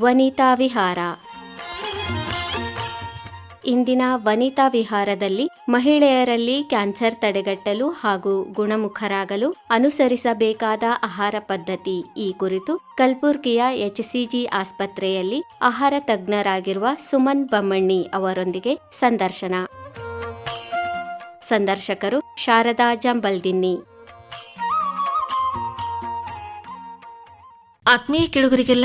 ವನಿತಾ ವಿಹಾರ. ಇಂದಿನ ವನಿತಾ ವಿಹಾರದಲ್ಲಿ ಮಹಿಳೆಯರಲ್ಲಿ ಕ್ಯಾನ್ಸರ್ ತಡೆಗಟ್ಟಲು ಹಾಗೂ ಗುಣಮುಖರಾಗಲು ಅನುಸರಿಸಬೇಕಾದ ಆಹಾರ ಪದ್ಧತಿ ಈ ಕುರಿತು ಕಲ್ಬುರ್ಗಿಯ ಎಚ್ಸಿಜಿ ಆಸ್ಪತ್ರೆಯಲ್ಲಿ ಆಹಾರ ತಜ್ಞರಾಗಿರುವ ಸುಮನ್ ಬಮ್ಮಣ್ಣಿ ಅವರೊಂದಿಗೆ ಸಂದರ್ಶನ. ಸಂದರ್ಶಕರು ಶಾರದಾ ಜಂಬಲ್ದಿನ್ನಿ. ಆತ್ಮೀಯ ಕೇಳುಗರಿಗೆಲ್ಲ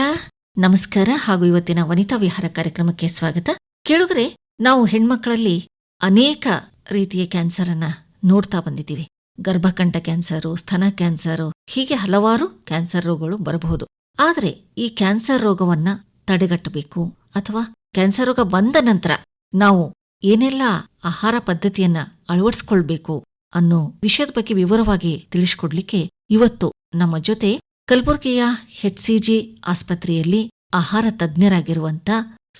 ನಮಸ್ಕಾರ ಹಾಗೂ ಇವತ್ತಿನ ವನಿತಾ ವಿಹಾರ ಕಾರ್ಯಕ್ರಮಕ್ಕೆ ಸ್ವಾಗತ. ಕೇಳುಗರೆ, ನಾವು ಹೆಣ್ಮಕ್ಕಳಲ್ಲಿ ಅನೇಕ ರೀತಿಯ ಕ್ಯಾನ್ಸರ್ ಅನ್ನ ನೋಡ್ತಾ ಬಂದಿದ್ದೀವಿ. ಗರ್ಭಕಂಠ ಕ್ಯಾನ್ಸರು ಸ್ತನ ಕ್ಯಾನ್ಸರು ಹೀಗೆ ಹಲವಾರು ಕ್ಯಾನ್ಸರ್ ರೋಗಗಳು ಬರಬಹುದು. ಆದರೆ ಈ ಕ್ಯಾನ್ಸರ್ ರೋಗವನ್ನ ತಡೆಗಟ್ಟಬೇಕು ಅಥವಾ ಕ್ಯಾನ್ಸರ್ ರೋಗ ಬಂದ ನಂತರ ನಾವು ಏನೆಲ್ಲ ಆಹಾರ ಪದ್ಧತಿಯನ್ನ ಅಳವಡಿಸ್ಕೊಳ್ಬೇಕು ಅನ್ನೋ ವಿಷಯದ ಬಗ್ಗೆ ವಿವರವಾಗಿ ತಿಳಿಸ್ಕೊಡ್ಲಿಕ್ಕೆ ಇವತ್ತು ನಮ್ಮ ಜೊತೆ ಕಲಬುರಗಿಯ ಎಚ್ಸಿಜಿ ಆಸ್ಪತ್ರೆಯಲ್ಲಿ ಆಹಾರ ತಜ್ಞರಾಗಿರುವಂತ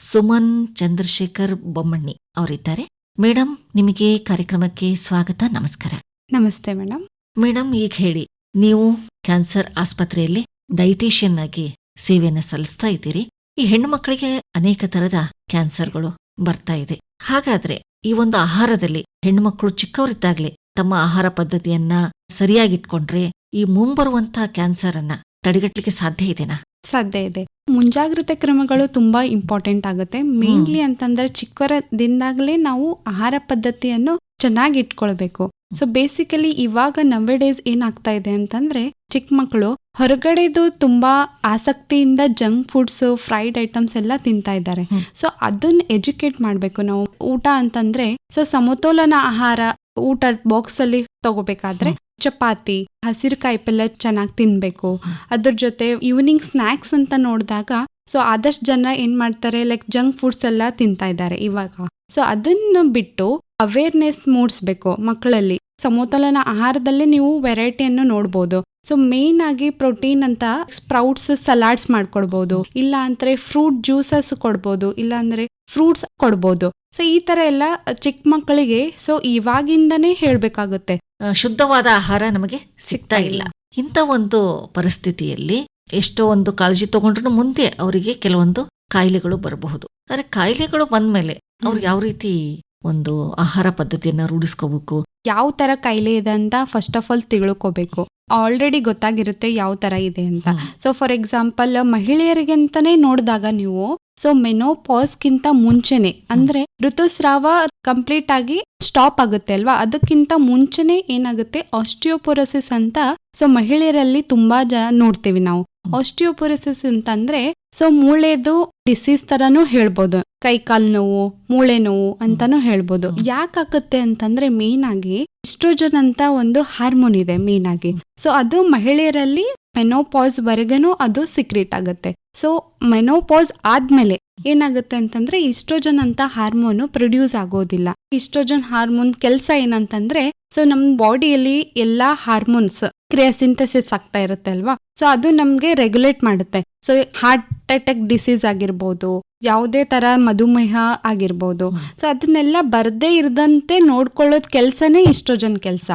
ಸುಮನ್ ಚಂದ್ರಶೇಖರ್ ಬೊಮ್ಮಣ್ಣಿ ಅವರಿದ್ದಾರೆ. ಮೇಡಮ್ ನಿಮಗೆ ಕಾರ್ಯಕ್ರಮಕ್ಕೆ ಸ್ವಾಗತ ನಮಸ್ಕಾರ. ನಮಸ್ತೆ ಮೇಡಮ್ ಮೇಡಮ್ ಈಗ ಹೇಳಿ ನೀವು ಕ್ಯಾನ್ಸರ್ ಆಸ್ಪತ್ರೆಯಲ್ಲಿ ಡೈಟಿಷಿಯನ್ ಆಗಿ ಸೇವೆಯನ್ನು ಸಲ್ಲಿಸ್ತಾ ಇದ್ದೀರಿ. ಈ ಹೆಣ್ಣು ಮಕ್ಕಳಿಗೆ ಅನೇಕ ತರದ ಕ್ಯಾನ್ಸರ್ಗಳು ಬರ್ತಾ ಇದೆ. ಹಾಗಾದ್ರೆ ಈ ಒಂದು ಆಹಾರದಲ್ಲಿ ಹೆಣ್ಣುಮಕ್ಕಳು ಚಿಕ್ಕವರಿದ್ದಾಗ್ಲೇ ತಮ್ಮ ಆಹಾರ ಪದ್ಧತಿಯನ್ನ ಸರಿಯಾಗಿಟ್ಕೊಂಡ್ರೆ ಈ ಮುಂಬರುವಂತಹ ಕ್ಯಾನ್ಸರ್ ಅನ್ನ ತಡೆಗಟ್ಟಲಿಕ್ಕೆ ಸಾಧ್ಯ ಇದೆನಾ? ಸಾಧ್ಯ ಇದೆ. ಮುಂಜಾಗ್ರತೆ ಕ್ರಮಗಳು ತುಂಬಾ ಇಂಪಾರ್ಟೆಂಟ್ ಆಗುತ್ತೆ. ಮೇನ್ಲಿ ಅಂತಂದ್ರೆ ಚಿಕ್ಕವರದಿಂದಾಗಲೇ ನಾವು ಆಹಾರ ಪದ್ಧತಿಯನ್ನು ಚೆನ್ನಾಗಿ ಇಟ್ಕೊಳ್ಬೇಕು. ಸೊ ಬೇಸಿಕಲಿ ಇವಾಗ ನವೆ ಡೇಸ್ ಏನಾಗ್ತಾ ಇದೆ ಅಂತಂದ್ರೆ ಚಿಕ್ಕ ಮಕ್ಕಳು ಹೊರಗಡೆದು ತುಂಬಾ ಆಸಕ್ತಿಯಿಂದ ಜಂಕ್ ಫುಡ್ಸ್ ಫ್ರೈಡ್ ಐಟಮ್ಸ್ ಎಲ್ಲ ತಿಂತಾ ಇದ್ದಾರೆ. ಸೊ ಅದನ್ನ ಎಜುಕೇಟ್ ಮಾಡ್ಬೇಕು ನಾವು. ಊಟ ಅಂತಂದ್ರೆ ಸೊ ಸಮತೋಲನ ಆಹಾರ ಊಟ ಬಾಕ್ಸ್ ಅಲ್ಲಿ ತಗೋಬೇಕಾದ್ರೆ ಚಪಾತಿ ಹಸಿರು ಕಾಯಿಪಲ್ಯ ಚೆನ್ನಾಗಿ ತಿನ್ಬೇಕು. ಅದ್ರ ಜೊತೆ ಈವ್ನಿಂಗ್ ಸ್ನ್ಯಾಕ್ಸ್ ಅಂತ ನೋಡಿದಾಗ ಸೊ ಆದಷ್ಟು ಜನ ಏನ್ ಮಾಡ್ತಾರೆ ಲೈಕ್ ಜಂಕ್ ಫುಡ್ಸ್ ಎಲ್ಲ ತಿಂತಾ ಇದ್ದಾರೆ ಇವಾಗ. ಸೊ ಅದನ್ನ ಬಿಟ್ಟು ಅವೇರ್ನೆಸ್ ಮೂಡಿಸ್ಬೇಕು ಮಕ್ಕಳಲ್ಲಿ. ಸಮತೋಲನ ಆಹಾರದಲ್ಲೇ ನೀವು ವೆರೈಟಿಯನ್ನು ನೋಡ್ಬೋದು. ಸೊ ಮೇನ್ ಆಗಿ ಪ್ರೋಟೀನ್ ಅಂತ ಸ್ಪ್ರೌಟ್ಸ್ ಸಲಾಡ್ಸ್ ಮಾಡ್ಕೊಡ್ಬೋದು. ಇಲ್ಲ ಅಂದ್ರೆ ಫ್ರೂಟ್ ಜ್ಯೂಸಸ್ ಕೊಡ್ಬೋದು. ಇಲ್ಲ ಅಂದ್ರೆ ಫ್ರೂಟ್ಸ್ ಕೊಡ್ಬೋದು. ಸೊ ಈ ತರ ಎಲ್ಲ ಚಿಕ್ಕ ಮಕ್ಕಳಿಗೆ ಸೊ ಇವಾಗಿಂದನೇ ಹೇಳ್ಬೇಕಾಗುತ್ತೆ. ಶುದ್ಧವಾದ ಆಹಾರ ನಮಗೆ ಸಿಗ್ತಾ ಇಲ್ಲ. ಇಂಥ ಒಂದು ಪರಿಸ್ಥಿತಿಯಲ್ಲಿ ಎಷ್ಟೋ ಒಂದು ಕಾಳಜಿ ತಗೊಂಡ್ರು ಮುಂದೆ ಅವರಿಗೆ ಕೆಲವೊಂದು ಕಾಯಿಲೆಗಳು ಬರಬಹುದು. ಆದ್ರೆ ಕಾಯಿಲೆಗಳು ಬಂದ್ಮೇಲೆ ಅವ್ರು ಯಾವ ರೀತಿ ಒಂದು ಆಹಾರ ಪದ್ಧತಿಯನ್ನ ರೂಢಿಸ್ಕೋಬೇಕು? ಯಾವ ತರ ಕಾಯಿಲೆ ಇದೆ ಅಂತ ಫಸ್ಟ್ ಆಫ್ ಆಲ್ ತಿಳ್ಕೋಬೇಕು. ಆಲ್ರೆಡಿ ಗೊತ್ತಾಗಿರುತ್ತೆ ಯಾವ ತರ ಇದೆ ಅಂತ. ಸೊ ಫಾರ್ ಎಕ್ಸಾಂಪಲ್ ಮಹಿಳೆಯರಿಗೆ ಅಂತಾನೆ ನೋಡಿದಾಗ ನೀವು ಸೊ ಮೆನೋಪಾಸ್ಗಿಂತ ಮುಂಚೆನೆ ಅಂದ್ರೆ ಋತುಸ್ರಾವ ಕಂಪ್ಲೀಟ್ ಆಗಿ ಸ್ಟಾಪ್ ಆಗುತ್ತೆ ಅಲ್ವಾ? ಅದಕ್ಕಿಂತ ಮುಂಚೆನೆ ಏನಾಗುತ್ತೆ? ಆಸ್ಟಿಯೋಪೊರೋಸಿಸ್ ಅಂತ ಸೊ ಮಹಿಳೆಯರಲ್ಲಿ ತುಂಬಾ ಜ ನೋಡ್ತೀವಿ ನಾವು. ಆಸ್ಟಿಯೋಪೊರೋಸಿಸ್ ಅಂತಂದ್ರೆ ಸೊ ಮೂಳೆದು ಡಿಸೀಸ್ ತರಾನು ಹೇಳ್ಬೋದು. ಕೈ ಕಾಲ್ ನೋವು, ಮೂಳೆ ನೋವು ಅಂತಾನು ಹೇಳ್ಬೋದು. ಯಾಕಾಗುತ್ತೆ ಅಂತಂದ್ರೆ ಮೇನ್ ಆಗಿ ಇಸ್ಟ್ರೋಜನ್ ಅಂತ ಒಂದು ಹಾರ್ಮೋನ್ ಇದೆ ಮೇನ್ ಆಗಿ. ಸೊ ಅದು ಮಹಿಳೆಯರಲ್ಲಿ ಮೆನೋಪಾಸ್ ವರೆಗೇನು ಅದು ಸಿಕ್ರೆಟ್ ಆಗುತ್ತೆ. ಸೊ ಮೆನೋಪಾಸ್ ಆದ್ಮೇಲೆ ಏನಾಗುತ್ತೆ ಅಂತಂದ್ರೆ ಇಸ್ಟ್ರೋಜನ್ ಅಂತ ಹಾರ್ಮೋನು ಪ್ರೊಡ್ಯೂಸ್ ಆಗೋದಿಲ್ಲ. ಇಸ್ಟ್ರೋಜನ್ ಹಾರ್ಮೋನ್ ಕೆಲಸ ಏನಂತಂದ್ರೆ ಸೊ ನಮ್ ಬಾಡಿಯಲ್ಲಿ ಎಲ್ಲಾ ಹಾರ್ಮೋನ್ಸ್ ಕ್ರಿಯಾಸಿಂಥಸಿಸ್ ಆಗ್ತಾ ಇರುತ್ತೆ ಅಲ್ವಾ ಸೊ ಅದು ನಮ್ಗೆ ರೆಗ್ಯುಲೇಟ್ ಮಾಡುತ್ತೆ ಸೊ ಹಾರ್ಟ್ ಅಟ್ಯಾಕ್ ಡಿಸೀಸ್ ಆಗಿರ್ಬೋದು ಯಾವುದೇ ತರ ಮಧುಮೇಹ ಆಗಿರ್ಬೋದು. ಸೊ ಅದನ್ನೆಲ್ಲ ಬರ್ದೇ ಇರದಂತೆ ನೋಡ್ಕೊಳ್ಳೋದ್ ಕೆಲ್ಸನೇ ಇಸ್ಟ್ರೋಜನ್ ಕೆಲಸ.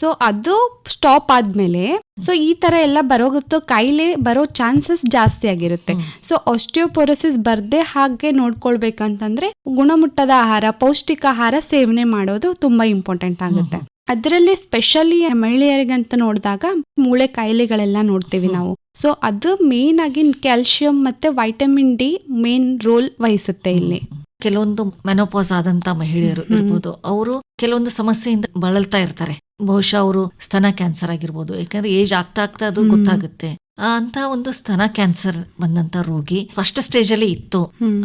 ಸೊ ಅದು ಸ್ಟಾಪ್ ಆದ್ಮೇಲೆ ಸೊ ಈ ತರ ಎಲ್ಲ ಬರೋಗುತ್ತೋ ಕಾಯಿಲೆ ಬರೋ ಚಾನ್ಸಸ್ ಜಾಸ್ತಿ ಆಗಿರುತ್ತೆ. ಸೊ ಆಸ್ಟಿಯೋಪೊರೋಸಿಸ್ ಬರ್ದೇ ಹಾಗೆ ನೋಡ್ಕೊಳ್ಬೇಕಂತಂದ್ರೆ ಗುಣಮಟ್ಟದ ಆಹಾರ ಪೌಷ್ಟಿಕ ಆಹಾರ ಸೇವನೆ ಮಾಡೋದು ತುಂಬಾ ಇಂಪಾರ್ಟೆಂಟ್ ಆಗುತ್ತೆ. ಅದರಲ್ಲಿ ಸ್ಪೆಷಲಿ ಮಹಿಳೆಯರಿಗಂತ ನೋಡಿದಾಗ ಮೂಳೆ ಕಾಯಿಲೆಗಳೆಲ್ಲ ನೋಡ್ತೀವಿ ನಾವು. ಸೊ ಅದು ಮೇನ್ ಆಗಿ ಕ್ಯಾಲ್ಸಿಯಂ ಮತ್ತೆ ವೈಟಮಿನ್ ಡಿ ಮೇನ್ ರೋಲ್ ವಹಿಸುತ್ತೆ ಇಲ್ಲಿ. ಕೆಲವೊಂದು ಮೆನೋಪಾಸ್ ಆದಂತ ಮಹಿಳೆಯರು. ಇರ್ಬೋದು. ಅವರು ಕೆಲವೊಂದು ಸಮಸ್ಯೆಯಿಂದ ಬಳಲ್ತಾ ಇರ್ತಾರೆ. ಬಹುಶಃ ಅವರು ಸ್ತನ ಕ್ಯಾನ್ಸರ್ ಆಗಿರ್ಬೋದು. ಯಾಕಂದ್ರೆ ಏಜ್ ಆಗ್ತಾ ಆಗ್ತಾ ಅದು. ಗೊತ್ತಾಗುತ್ತೆ. ಅಂತ ಒಂದು ಸ್ತನ ಕ್ಯಾನ್ಸರ್ ಬಂದಂತ ರೋಗಿ ಫಸ್ಟ್ ಸ್ಟೇಜ್ ಅಲ್ಲಿ ಇತ್ತು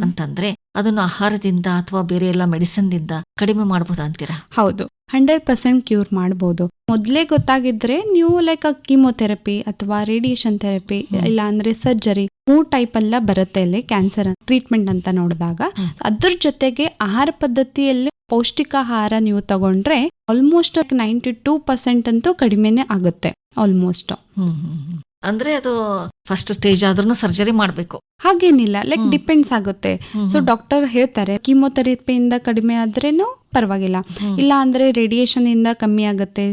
ಅಂತಂದ್ರೆ ಅದನ್ನು ಆಹಾರದಿಂದ ಅಥವಾ ಬೇರೆ ಎಲ್ಲ ಮೆಡಿಸಿನ್ ದಿಂದ ಕಡಿಮೆ ಮಾಡಬಹುದು ಅಂತೀರಾ? ಹೌದು. ಹಂಡ್ರೆಡ್ ಪರ್ಸೆಂಟ್ ಕ್ಯೂರ್ ಮಾಡಬಹುದು ಮೊದಲೇ ಗೊತ್ತಾಗಿದ್ರೆ ನೀವು ಲೈಕ್ ಕೀಮೋಥೆರಪಿ ಅಥವಾ ರೇಡಿಯೇಷನ್ ಥೆರಪಿ. ಇಲ್ಲ ಅಂದ್ರೆ ಸರ್ಜರಿ ಮೂರ್ ಟೈಪ್ ಎಲ್ಲ ಬರುತ್ತೆ ಇಲ್ಲಿ ಕ್ಯಾನ್ಸರ್ ಟ್ರೀಟ್ಮೆಂಟ್ ಅಂತ ನೋಡಿದಾಗ. ಅದ್ರ ಜೊತೆಗೆ ಆಹಾರ ಪದ್ಧತಿಯಲ್ಲಿ ಪೌಷ್ಟಿಕಾಹಾರ ನೀವು ತಗೊಂಡ್ರೆ ಆಲ್ಮೋಸ್ಟ್ ನೈಂಟಿ ಟೂ ಪರ್ಸೆಂಟ್ ಅಂತೂ ಕಡಿಮೆನೆ ಆಗುತ್ತೆ ಆಲ್ಮೋಸ್ಟ್. ಅಂದ್ರೆ ಅದು ಫಸ್ಟ್ ಸ್ಟೇಜ್ ಆದ್ರೂ ಸರ್ಜರಿ ಮಾಡ್ಬೇಕು. ಹಾಗೇನಿಲ್ಲ ಲೈಕ್ ಡಿಪೆಂಡ್ಸ್ ಆಗುತ್ತೆ. ಸೊ ಡಾಕ್ಟರ್ ಹೇಳ್ತಾರೆ ಕೀಮೋಥೆರಪಿಯಿಂದ ಕಡಿಮೆ ಆದ್ರೇನು ಪರವಾಗಿಲ್ಲ. ಇಲ್ಲ ಅಂದ್ರೆ ರೇಡಿಯೇಷನ್ ಇಂದ ಕಮ್ಮಿ ಆಗುತ್ತೆ.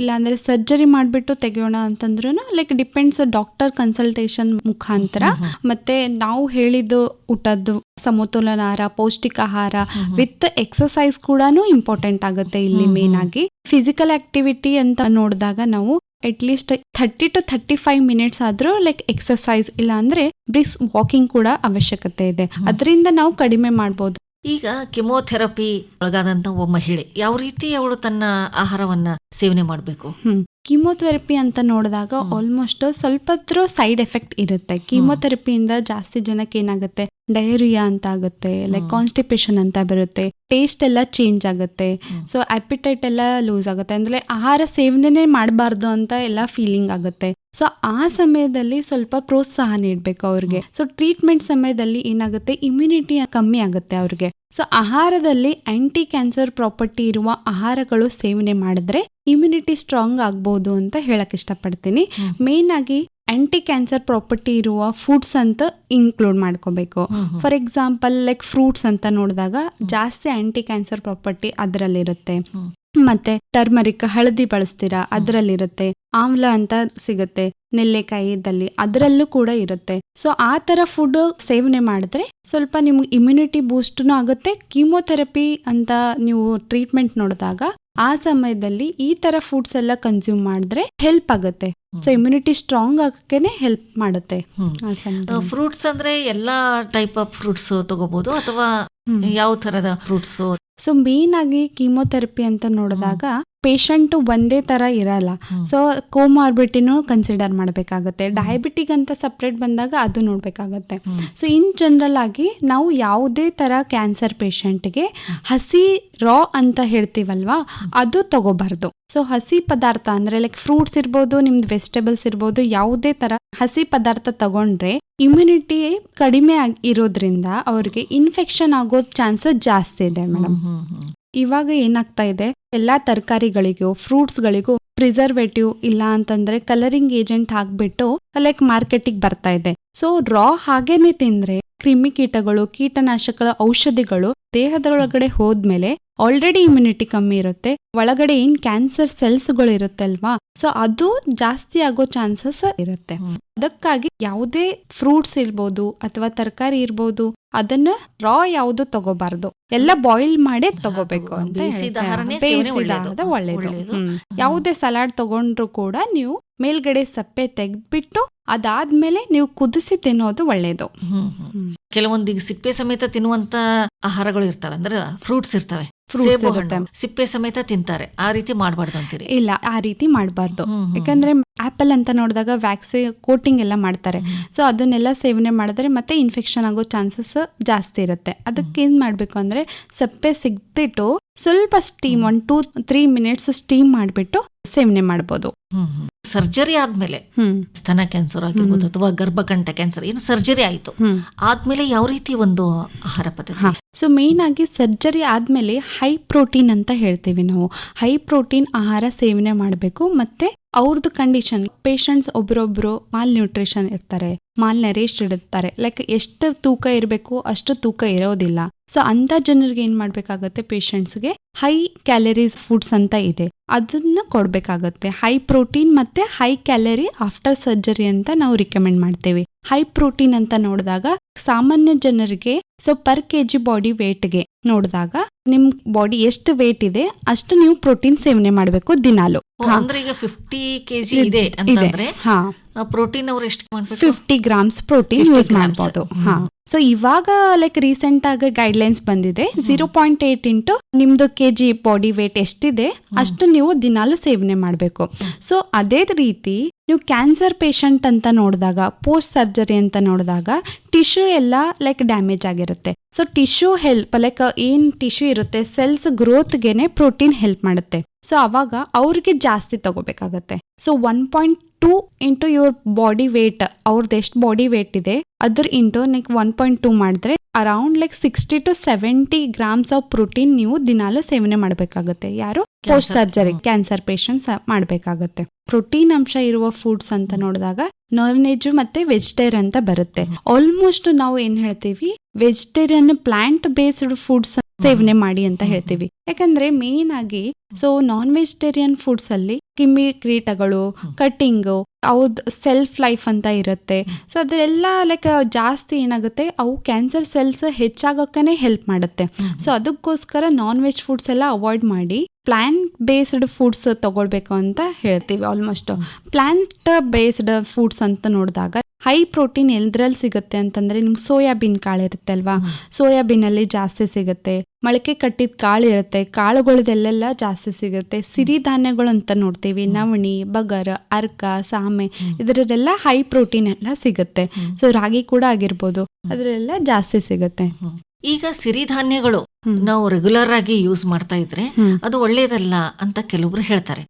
ಇಲ್ಲ ಅಂದ್ರೆ ಸರ್ಜರಿ ಮಾಡ್ಬಿಟ್ಟು ತೆಗೆಯೋಣ ಅಂತಂದ್ರೂ ಲೈಕ್ ಡಿಪೆಂಡ್ಸ್ ಡಾಕ್ಟರ್ ಕನ್ಸಲ್ಟೇಷನ್ ಮುಖಾಂತರ. ಮತ್ತೆ ನಾವು ಹೇಳಿದ್ದು ಊಟದ್ದು ಸಮತೋಲನ ಆಹಾರ ಪೌಷ್ಟಿಕ ಆಹಾರ ವಿತ್ ಎಕ್ಸಸೈಸ್ ಕೂಡ ಇಂಪಾರ್ಟೆಂಟ್ ಆಗುತ್ತೆ ಇಲ್ಲಿ ಮೇನ್ ಆಗಿ. ಫಿಸಿಕಲ್ ಆಕ್ಟಿವಿಟಿ ಅಂತ ನೋಡಿದಾಗ ನಾವು at least thirty to thirty five minutes ಆದರೂ ಲೈಕ್ ಎಕ್ಸಸೈಸ್ ಇಲ್ಲ ಅಂದ್ರೆ ಬ್ರಿಸ್ ವಾಕಿಂಗ್ ಕೂಡ ಅವಶ್ಯಕತೆ ಇದೆ. ಅದರಿಂದ ನಾವು ಕಡಿಮೆ ಮಾಡ್ಬೋದು. ಈಗ ಕೆಮೋಥೆರಪಿ ಒಳಗಾದಂತ ಒಬ್ಬ ಮಹಿಳೆ ಯಾವ ರೀತಿ ಅವಳು ತನ್ನ ಆಹಾರವನ್ನ ಸೇವನೆ ಮಾಡಬೇಕು? ಕೀಮೋಥೆರಪಿ ಅಂತ ನೋಡಿದಾಗ ಆಲ್ಮೋಸ್ಟ್ ಸ್ವಲ್ಪತ್ರ ಸೈಡ್ ಎಫೆಕ್ಟ್ ಇರುತ್ತೆ. ಕೀಮೋಥೆರಪಿಯಿಂದ ಜಾಸ್ತಿ ಜನಕ್ಕೆ ಏನಾಗುತ್ತೆ? ಡಯರಿಯಾ ಅಂತ ಆಗುತ್ತೆ ಲೈಕ್. ಕಾನ್ಸ್ಟಿಪೇಷನ್ ಅಂತ ಬರುತ್ತೆ ಟೇಸ್ಟ್ ಎಲ್ಲ ಚೇಂಜ್ ಆಗುತ್ತೆ. ಸೊ ಅಪಿಟೈಟ್ ಎಲ್ಲ ಲೂಸ್ ಆಗುತ್ತೆ. ಅಂದ್ರೆ ಆಹಾರ ಸೇವನೆ ಮಾಡಬಾರ್ದು ಅಂತ ಎಲ್ಲ ಫೀಲಿಂಗ್ ಆಗುತ್ತೆ. ಸೊ ಆ ಸಮಯದಲ್ಲಿ ಸ್ವಲ್ಪ ಪ್ರೋತ್ಸಾಹ ನೀಡಬೇಕು ಅವ್ರಿಗೆ. ಸೊ ಟ್ರೀಟ್ಮೆಂಟ್ ಸಮಯದಲ್ಲಿ ಏನಾಗುತ್ತೆ? ಇಮ್ಯುನಿಟಿ ಕಮ್ಮಿ ಆಗುತ್ತೆ ಅವ್ರಿಗೆ. ಸೊ ಆಹಾರದಲ್ಲಿ ಆಂಟಿ ಕ್ಯಾನ್ಸರ್ ಪ್ರಾಪರ್ಟಿ ಇರುವ ಆಹಾರಗಳು ಸೇವನೆ ಮಾಡಿದ್ರೆ ಇಮ್ಯುನಿಟಿ ಸ್ಟ್ರಾಂಗ್ ಆಗ್ಬೋದು ಅಂತ ಹೇಳಕ್ ಇಷ್ಟಪಡ್ತೀನಿ. ಮೇನ್ ಆಗಿ ಆಂಟಿ ಕ್ಯಾನ್ಸರ್ ಪ್ರಾಪರ್ಟಿ ಇರುವ ಫುಡ್ಸ್ ಅಂತ ಇನ್ಕ್ಲೂಡ್ ಮಾಡ್ಕೋಬೇಕು. ಫಾರ್ ಎಕ್ಸಾಂಪಲ್ ಲೈಕ್ ಫ್ರೂಟ್ಸ್ ಅಂತ ನೋಡಿದಾಗ ಜಾಸ್ತಿ ಆಂಟಿ ಕ್ಯಾನ್ಸರ್ ಪ್ರಾಪರ್ಟಿ ಅದರಲ್ಲಿರುತ್ತೆ. ಮತ್ತೆ ಟರ್ಮರಿಕ್ ಹಳದಿ ಬಳಸ್ತೀರಾ ಅದರಲ್ಲಿರುತ್ತೆ. ಆಮ್ಲ ಅಂತ ಸಿಗುತ್ತೆ. ನೆಲ್ಲೆಕಾಯಿದಲ್ಲಿ ಅದರಲ್ಲೂ ಕೂಡ ಇರುತ್ತೆ. ಸೊ ಆ ತರ ಫುಡ್ ಸೇವನೆ ಮಾಡಿದ್ರೆ ಸ್ವಲ್ಪ ನಿಮ್ಗೆ ಇಮ್ಯುನಿಟಿ ಬೂಸ್ಟ್ನು ಆಗುತ್ತೆ. ಕೀಮೋಥೆರಪಿ ಅಂತ ನೀವು ಟ್ರೀಟ್ಮೆಂಟ್ ನೋಡಿದಾಗ ಆ ಸಮಯದಲ್ಲಿ ಈ ತರ ಫುಡ್ಸ್ ಎಲ್ಲ ಕನ್ಸ್ಯೂಮ್ ಮಾಡಿದ್ರೆ ಹೆಲ್ಪ್ ಆಗುತ್ತೆ. ಸೊ ಇಮ್ಯುನಿಟಿ ಸ್ಟ್ರಾಂಗ್ ಆಗಕ್ಕೆನೆ ಹೆಲ್ಪ್ ಮಾಡುತ್ತೆ. ಫ್ರೂಟ್ಸ್ ಅಂದ್ರೆ ಎಲ್ಲಾ ಟೈಪ್ ಆಫ್ ಫ್ರೂಟ್ಸ್ ತಗೋಬಹುದು ಅಥವಾ. ಯಾವ ತರದ ಫ್ರೂಟ್ಸ್ ಸೊ ಮೇನ್ ಆಗಿ ಕೀಮೋಥೆರಪಿ ಅಂತ ನೋಡಿದಾಗ ಪೇಷಂಟ್ ಒಂದೇ ತರ ಇರಲ್ಲ. ಸೊ ಕೋಮಾರ್ಬಿಟಿನೂ ಕನ್ಸಿಡರ್ ಮಾಡಬೇಕಾಗುತ್ತೆ. ಡಯಾಬಿಟಿಕ್ ಅಂತ ಸಪ್ರೇಟ್ ಬಂದಾಗ ಅದು ನೋಡ್ಬೇಕಾಗತ್ತೆ. ಸೊ ಇನ್ ಜನರಲ್ ಆಗಿ ನಾವು ಯಾವುದೇ ತರ ಕ್ಯಾನ್ಸರ್ ಪೇಷಂಟ್ಗೆ ಹಸಿ ರಾ ಅಂತ ಹೇಳ್ತೀವಲ್ವಾ? ಅದು ತಗೋಬಾರ್ದು. ಸೊ ಹಸಿ ಪದಾರ್ಥ ಅಂದ್ರೆ ಲೈಕ್ ಫ್ರೂಟ್ಸ್ ಇರ್ಬೋದು ನಿಮ್ದು ವೆಜಿಟೇಬಲ್ಸ್ ಇರ್ಬೋದು ಯಾವುದೇ ತರ ಹಸಿ ಪದಾರ್ಥ ತಗೊಂಡ್ರೆ ಇಮ್ಯುನಿಟಿ ಕಡಿಮೆ ಆಗಿ ಇರೋದ್ರಿಂದ ಅವ್ರಿಗೆ ಇನ್ಫೆಕ್ಷನ್ ಆಗೋ ಚಾನ್ಸಸ್ ಜಾಸ್ತಿ ಇದೆ ಮೇಡಮ್ ಇವಾಗ ಏನಾಗ್ತಾ ಇದೆ ಎಲ್ಲಾ ತರಕಾರಿಗಳಿಗೂ ಫ್ರೂಟ್ಸ್ಗಳಿಗೂ ಪ್ರಿಸರ್ವೇಟಿವ್ ಇಲ್ಲ ಅಂತಂದ್ರೆ ಕಲರಿಂಗ್ ಏಜೆಂಟ್ ಹಾಕ್ಬಿಟ್ಟು ಲೈಕ್ ಮಾರ್ಕೆಟಿಗೆ ಬರ್ತಾ ಇದೆ. ಸೊ ರಾ ಹಾಗೇನೆ ತಿಂದ್ರೆ ಕ್ರಿಮಿಕೀಟಗಳು ಕೀಟನಾಶಕಗಳ ಔಷಧಿಗಳು ದೇಹದೊಳಗಡೆ ಹೋದ್ಮೇಲೆ ಆಲ್ರೆಡಿ ಇಮ್ಯುನಿಟಿ ಕಮ್ಮಿ ಇರುತ್ತೆ. ಒಳಗಡೆ ಏನ್ ಕ್ಯಾನ್ಸರ್ ಸೆಲ್ಸ್ಗಳು ಇರುತ್ತಲ್ವಾ? ಸೊ ಅದು ಜಾಸ್ತಿ ಆಗೋ ಚಾನ್ಸಸ್ ಇರುತ್ತೆ. ಅದಕ್ಕಾಗಿ ಯಾವುದೇ ಫ್ರೂಟ್ಸ್ ಇರ್ಬೋದು ಅಥವಾ ತರಕಾರಿ ಇರ್ಬೋದು ಅದನ್ನ ರಾ ಯಾವುದು ತಗೋಬಾರ್ದು. ಎಲ್ಲ ಬಾಯ್ಲ್ ಮಾಡೇ ತಗೋಬೇಕು ಅಂತ ಬೇಯಿಸಿದ ಒಳ್ಳೇದು. ಯಾವುದೇ ಸಲಾಡ್ ತಗೊಂಡ್ರು ಕೂಡ ನೀವು ಮೇಲ್ಗಡೆ ಸಪ್ಪೆ ತೆಗ್ದ್ಬಿಟ್ಟು ಅದಾದ್ಮೇಲೆ ನೀವು ಕುದಿಸಿ ತಿನ್ನೋದು ಒಳ್ಳೇದು. ಹ್ಮ್, ಹ್ಮ್. ಹ್ಮ್. ಕೆಲವೊಂದು ಸಿಪ್ಪೆ ಸಮೇತ ತಿನ್ನುವಂತ ಆಹಾರಗಳು ಇರ್ತವೆ. ಅಂದ್ರೆ ಫ್ರೂಟ್ಸ್ ಇರ್ತವೆ. ಸೇಬು ಇರುತ್ತೆ. ಹಣ್ಣು, ಸಿಪ್ಪೆ ಸಮೇತ ತಿಂತಾರೆ ಆ ರೀತಿ ಮಾಡಬಾರ್ದು ಅಂತೀರಿ ಇಲ್ಲ ಆ ರೀತಿ ಮಾಡಬಾರ್ದು. ಯಾಕಂದ್ರೆ ಆಪಲ್ ಅಂತ ನೋಡಿದಾಗ ವ್ಯಾಕ್ಸಿ ಕೋಟಿಂಗ್ ಎಲ್ಲ ಮಾಡ್ತಾರೆ. ಸೊ ಅದನ್ನೆಲ್ಲ ಸೇವನೆ ಮಾಡಿದ್ರೆ ಮತ್ತೆ ಇನ್ಫೆಕ್ಷನ್ ಆಗೋ ಚಾನ್ಸಸ್ ಜಾಸ್ತಿ ಇರುತ್ತೆ ಅದಕ್ಕೆ ಏನ್ ಮಾಡ್ಬೇಕು ಅಂದ್ರೆ ಸಪ್ಪೆ ಸಿಗ್ಬಿಟ್ಟು ಸ್ವಲ್ಪ steam one two three minutes steam ಮಾಡ್ಬಿಟ್ಟು ಸೇವನೆ ಮಾಡ್ಬೋದು. ಸರ್ಜರಿ ಆದ್ಮೇಲೆ ಹ್ಮ್. ಸ್ತನ ಕ್ಯಾನ್ಸರ್ ಆಗಿರ್ಬೋದು ಅಥವಾ ಗರ್ಭಕಂಠ ಕ್ಯಾನ್ಸರ್ ಏನು ಸರ್ಜರಿ ಆಯ್ತು. ಆದ್ಮೇಲೆ ಯಾವ ರೀತಿ ಒಂದು ಆಹಾರ ಪದ್ಧತಿ? ಸೊ ಮೇನ್ ಆಗಿ ಸರ್ಜರಿ ಆದ್ಮೇಲೆ ಹೈ ಪ್ರೋಟೀನ್ ಅಂತ ಹೇಳ್ತೀವಿ ನಾವು. ಹೈ ಪ್ರೋಟೀನ್ ಆಹಾರ ಸೇವನೆ ಮಾಡಬೇಕು ಮತ್ತೆ ಅವ್ರದ್ದು ಕಂಡೀಷನ್ ಪೇಷಂಟ್ಸ್ ಒಬ್ರೊಬ್ರು ಮಾಲ್ ನ್ಯೂಟ್ರಿಷನ್ ಇರ್ತಾರೆ ಮಾಲ್ ನರೇಸ್ಟ್ ಇಡುತ್ತಾರೆ ಲೈಕ್ ಎಷ್ಟು ತೂಕ ಇರಬೇಕು ಅಷ್ಟು ತೂಕ ಇರೋದಿಲ್ಲ. ಸೊ ಅಂತ ಜನರಿಗೆ ಏನ್ ಮಾಡ್ಬೇಕಾಗತ್ತೆ ಪೇಷಂಟ್ಸ್ಗೆ ಹೈ ಕ್ಯಾಲರೀಸ್ ಫುಡ್ಸ್ ಅಂತ ಇದೆ. ಅದನ್ನ ಕೊಡ್ಬೇಕಾಗತ್ತೆ. ಹೈ ಪ್ರೋಟೀನ್ ಮತ್ತೆ ಹೈ ಕ್ಯಾಲರಿ ಆಫ್ಟರ್ ಸರ್ಜರಿ ಅಂತ ನಾವು ರಿಕಮೆಂಡ್ ಮಾಡ್ತೇವೆ. ಹೈ ಪ್ರೋಟೀನ್ ಅಂತ ನೋಡಿದಾಗ ಸಾಮಾನ್ಯ ಜನರಿಗೆ so per K G body ವೇಟ್ಗೆ ನೋಡಿದಾಗ ನಿಮ್ ಬಾಡಿ ಎಷ್ಟು ವೇಟ್ ಇದೆ ಅಷ್ಟು ನೀವು ಪ್ರೋಟೀನ್ ಸೇವನೆ ಮಾಡಬೇಕು ದಿನಾಲು. ಅಂದ್ರೆ ಈಗ ಫಿಫ್ಟಿ ಕೆಜಿ ಇದೆ ಹಾ. ಪ್ರೋಟೀನ್ ಅವ್ರು ಎಷ್ಟು ಫಿಫ್ಟಿ ಗ್ರಾಮ್ಸ್ ಪ್ರೋಟೀನ್ ಯೂಸ್ ಮಾಡಬಹುದು ಹಾ. ಸೊ ಇವಾಗ ಲೈಕ್ ರೀಸೆಂಟ್ ಆಗಿ ಗೈಡ್ಲೈನ್ಸ್ ಬಂದಿದೆ. ಜೀರೋ ಪಾಯಿಂಟ್ ಏಟ್ ಇಂಟು ನಿಮ್ದು ಕೆ ಜಿ ಬಾಡಿ ವೇಟ್ ಎಷ್ಟಿದೆ ಅಷ್ಟು ನೀವು ದಿನಾಲು ಸೇವನೆ ಮಾಡಬೇಕು. ಸೊ ಅದೇ ರೀತಿ ನೀವು ಕ್ಯಾನ್ಸರ್ ಪೇಷಂಟ್ ಅಂತ ನೋಡಿದಾಗ ಪೋಸ್ಟ್ ಸರ್ಜರಿ ಅಂತ ನೋಡಿದಾಗ ಟಿಶ್ಯೂ ಎಲ್ಲ ಲೈಕ್ ಡ್ಯಾಮೇಜ್ ಆಗಿರುತ್ತೆ. ಸೊ ಟಿಶ್ಯೂ ಹೆಲ್ಪ್ ಲೈಕ್ ಏನ್ ಟಿಶ್ಯೂ ಇರುತ್ತೆ ಸೆಲ್ಸ್ ಗ್ರೋತ್ಗೆನೆ ಪ್ರೋಟೀನ್ ಹೆಲ್ಪ್ ಮಾಡುತ್ತೆ. ಸೊ ಅವಾಗ ಅವ್ರಿಗೆ ಜಾಸ್ತಿ ತಗೋಬೇಕಾಗತ್ತೆ. So one point two into your body weight ಅವ್ರದ್ದು ಎಷ್ಟು ಬಾಡಿ ವೇಟ್ ಇದೆ ಅದ್ರ ಇಂಟು ನೆಕ್ ಒನ್ ಪಾಯಿಂಟ್ ಟೂ ಮಾಡಿದ್ರೆ around like sixty to seventy grams of protein ನೀವು ದಿನಾಲು ಸೇವನೆ ಮಾಡಬೇಕಾಗುತ್ತೆ. ಯಾರು? ಪೋಸ್ಟ್. ಸರ್ಜರಿ ಕ್ಯಾನ್ಸರ್ ಪೇಷಂಟ್ಸ್ ಮಾಡಬೇಕಾಗುತ್ತೆ. ಪ್ರೋಟೀನ್ ಅಂಶ ಇರುವ ಫುಡ್ಸ್ ಅಂತ ನೋಡಿದಾಗ ನಾನ್ ವೆಜ್ ಮತ್ತೆ ವೆಜಿಟೇರಿಯನ್ ಅಂತ ಬರುತ್ತೆ. ಆಲ್ಮೋಸ್ಟ್ ನಾವು ಏನ್ ಹೇಳ್ತೀವಿ? ವೆಜಿಟೇರಿಯನ್ ಪ್ಲಾಂಟ್ ಬೇಸ್ಡ್ ಫುಡ್ಸ್ ಸೇವನೆ ಮಾಡಿ ಅಂತ ಹೇಳ್ತೀವಿ. ಯಾಕಂದ್ರೆ ಮೇನ್ ಆಗಿ ಸೊ ನಾನ್ ವೆಜಿಟೇರಿಯನ್ ಫುಡ್ಸ್ ಅಲ್ಲಿ ಕಿಮ್ಮಿ ಕ್ರೀಟಗಳು ಕಟಿಂಗ್ ಕಟ್ಟಿಂಗು ಅವ್ದ್ ಸೆಲ್ಫ್ ಲೈಫ್ ಅಂತ ಇರುತ್ತೆ. ಸೊ ಅದೆಲ್ಲ ಲೈಕ್ ಜಾಸ್ತಿ ಏನಾಗುತ್ತೆ? ಅವು ಕ್ಯಾನ್ಸರ್ ಸೆಲ್ಸ್ ಹೆಚ್ಚಾಗೋಕ್ಕನೆ ಹೆಲ್ಪ್ ಮಾಡುತ್ತೆ. ಸೊ ಅದಕ್ಕೋಸ್ಕರ ನಾನ್ ವೆಜ್ ಫುಡ್ಸ್ ಎಲ್ಲ ಅವಾಯ್ಡ್ ಮಾಡಿ ಪ್ಲಾಂಟ್ ಬೇಸ್ಡ್ ಫುಡ್ಸ್ ತಗೊಳ್ಬೇಕು ಅಂತ ಹೇಳ್ತೀವಿ almost plant plant based foods ಅಂತ ನೋಡಿದಾಗ ಹೈ ಪ್ರೋಟೀನ್ ಎಲ್ದ್ರಲ್ಲಿ ಸಿಗುತ್ತೆ ಅಂತಂದ್ರೆ ನಿಮ್ಗೆ ಸೋಯಾಬೀನ್ ಕಾಳು ಇರುತ್ತೆ ಅಲ್ವಾ? ಸೋಯಾಬೀನ್ ಅಲ್ಲಿ ಜಾಸ್ತಿ ಸಿಗುತ್ತೆ. ಮೊಳಕೆ ಕಟ್ಟಿದ ಕಾಳು ಇರುತ್ತೆ. ಕಾಳುಗಳದೆಲ್ಲೆಲ್ಲ ಜಾಸ್ತಿ ಸಿಗುತ್ತೆ. ಸಿರಿಧಾನ್ಯಗಳು ಅಂತ ನೋಡ್ತೀವಿ. ನವಣಿ ಬಗರ್ ಅರ್ಕ ಸಾಮೆ. ಇದರಲ್ಲೆಲ್ಲ ಹೈ ಪ್ರೋಟೀನ್ ಎಲ್ಲ ಸಿಗುತ್ತೆ. ಸೊ ರಾಗಿ ಕೂಡ ಆಗಿರ್ಬೋದು. ಅದರಲ್ಲೆಲ್ಲ ಜಾಸ್ತಿ ಸಿಗುತ್ತೆ. ಈಗ ಸಿರಿಧಾನ್ಯಗಳು ನಾವು ರೆಗ್ಯುಲರ್ ಆಗಿ ಯೂಸ್ ಮಾಡ್ತಾ ಇದ್ರೆ ಅದು ಒಳ್ಳೇದಲ್ಲ ಅಂತ ಕೆಲವರು ಹೇಳ್ತಾರೆ.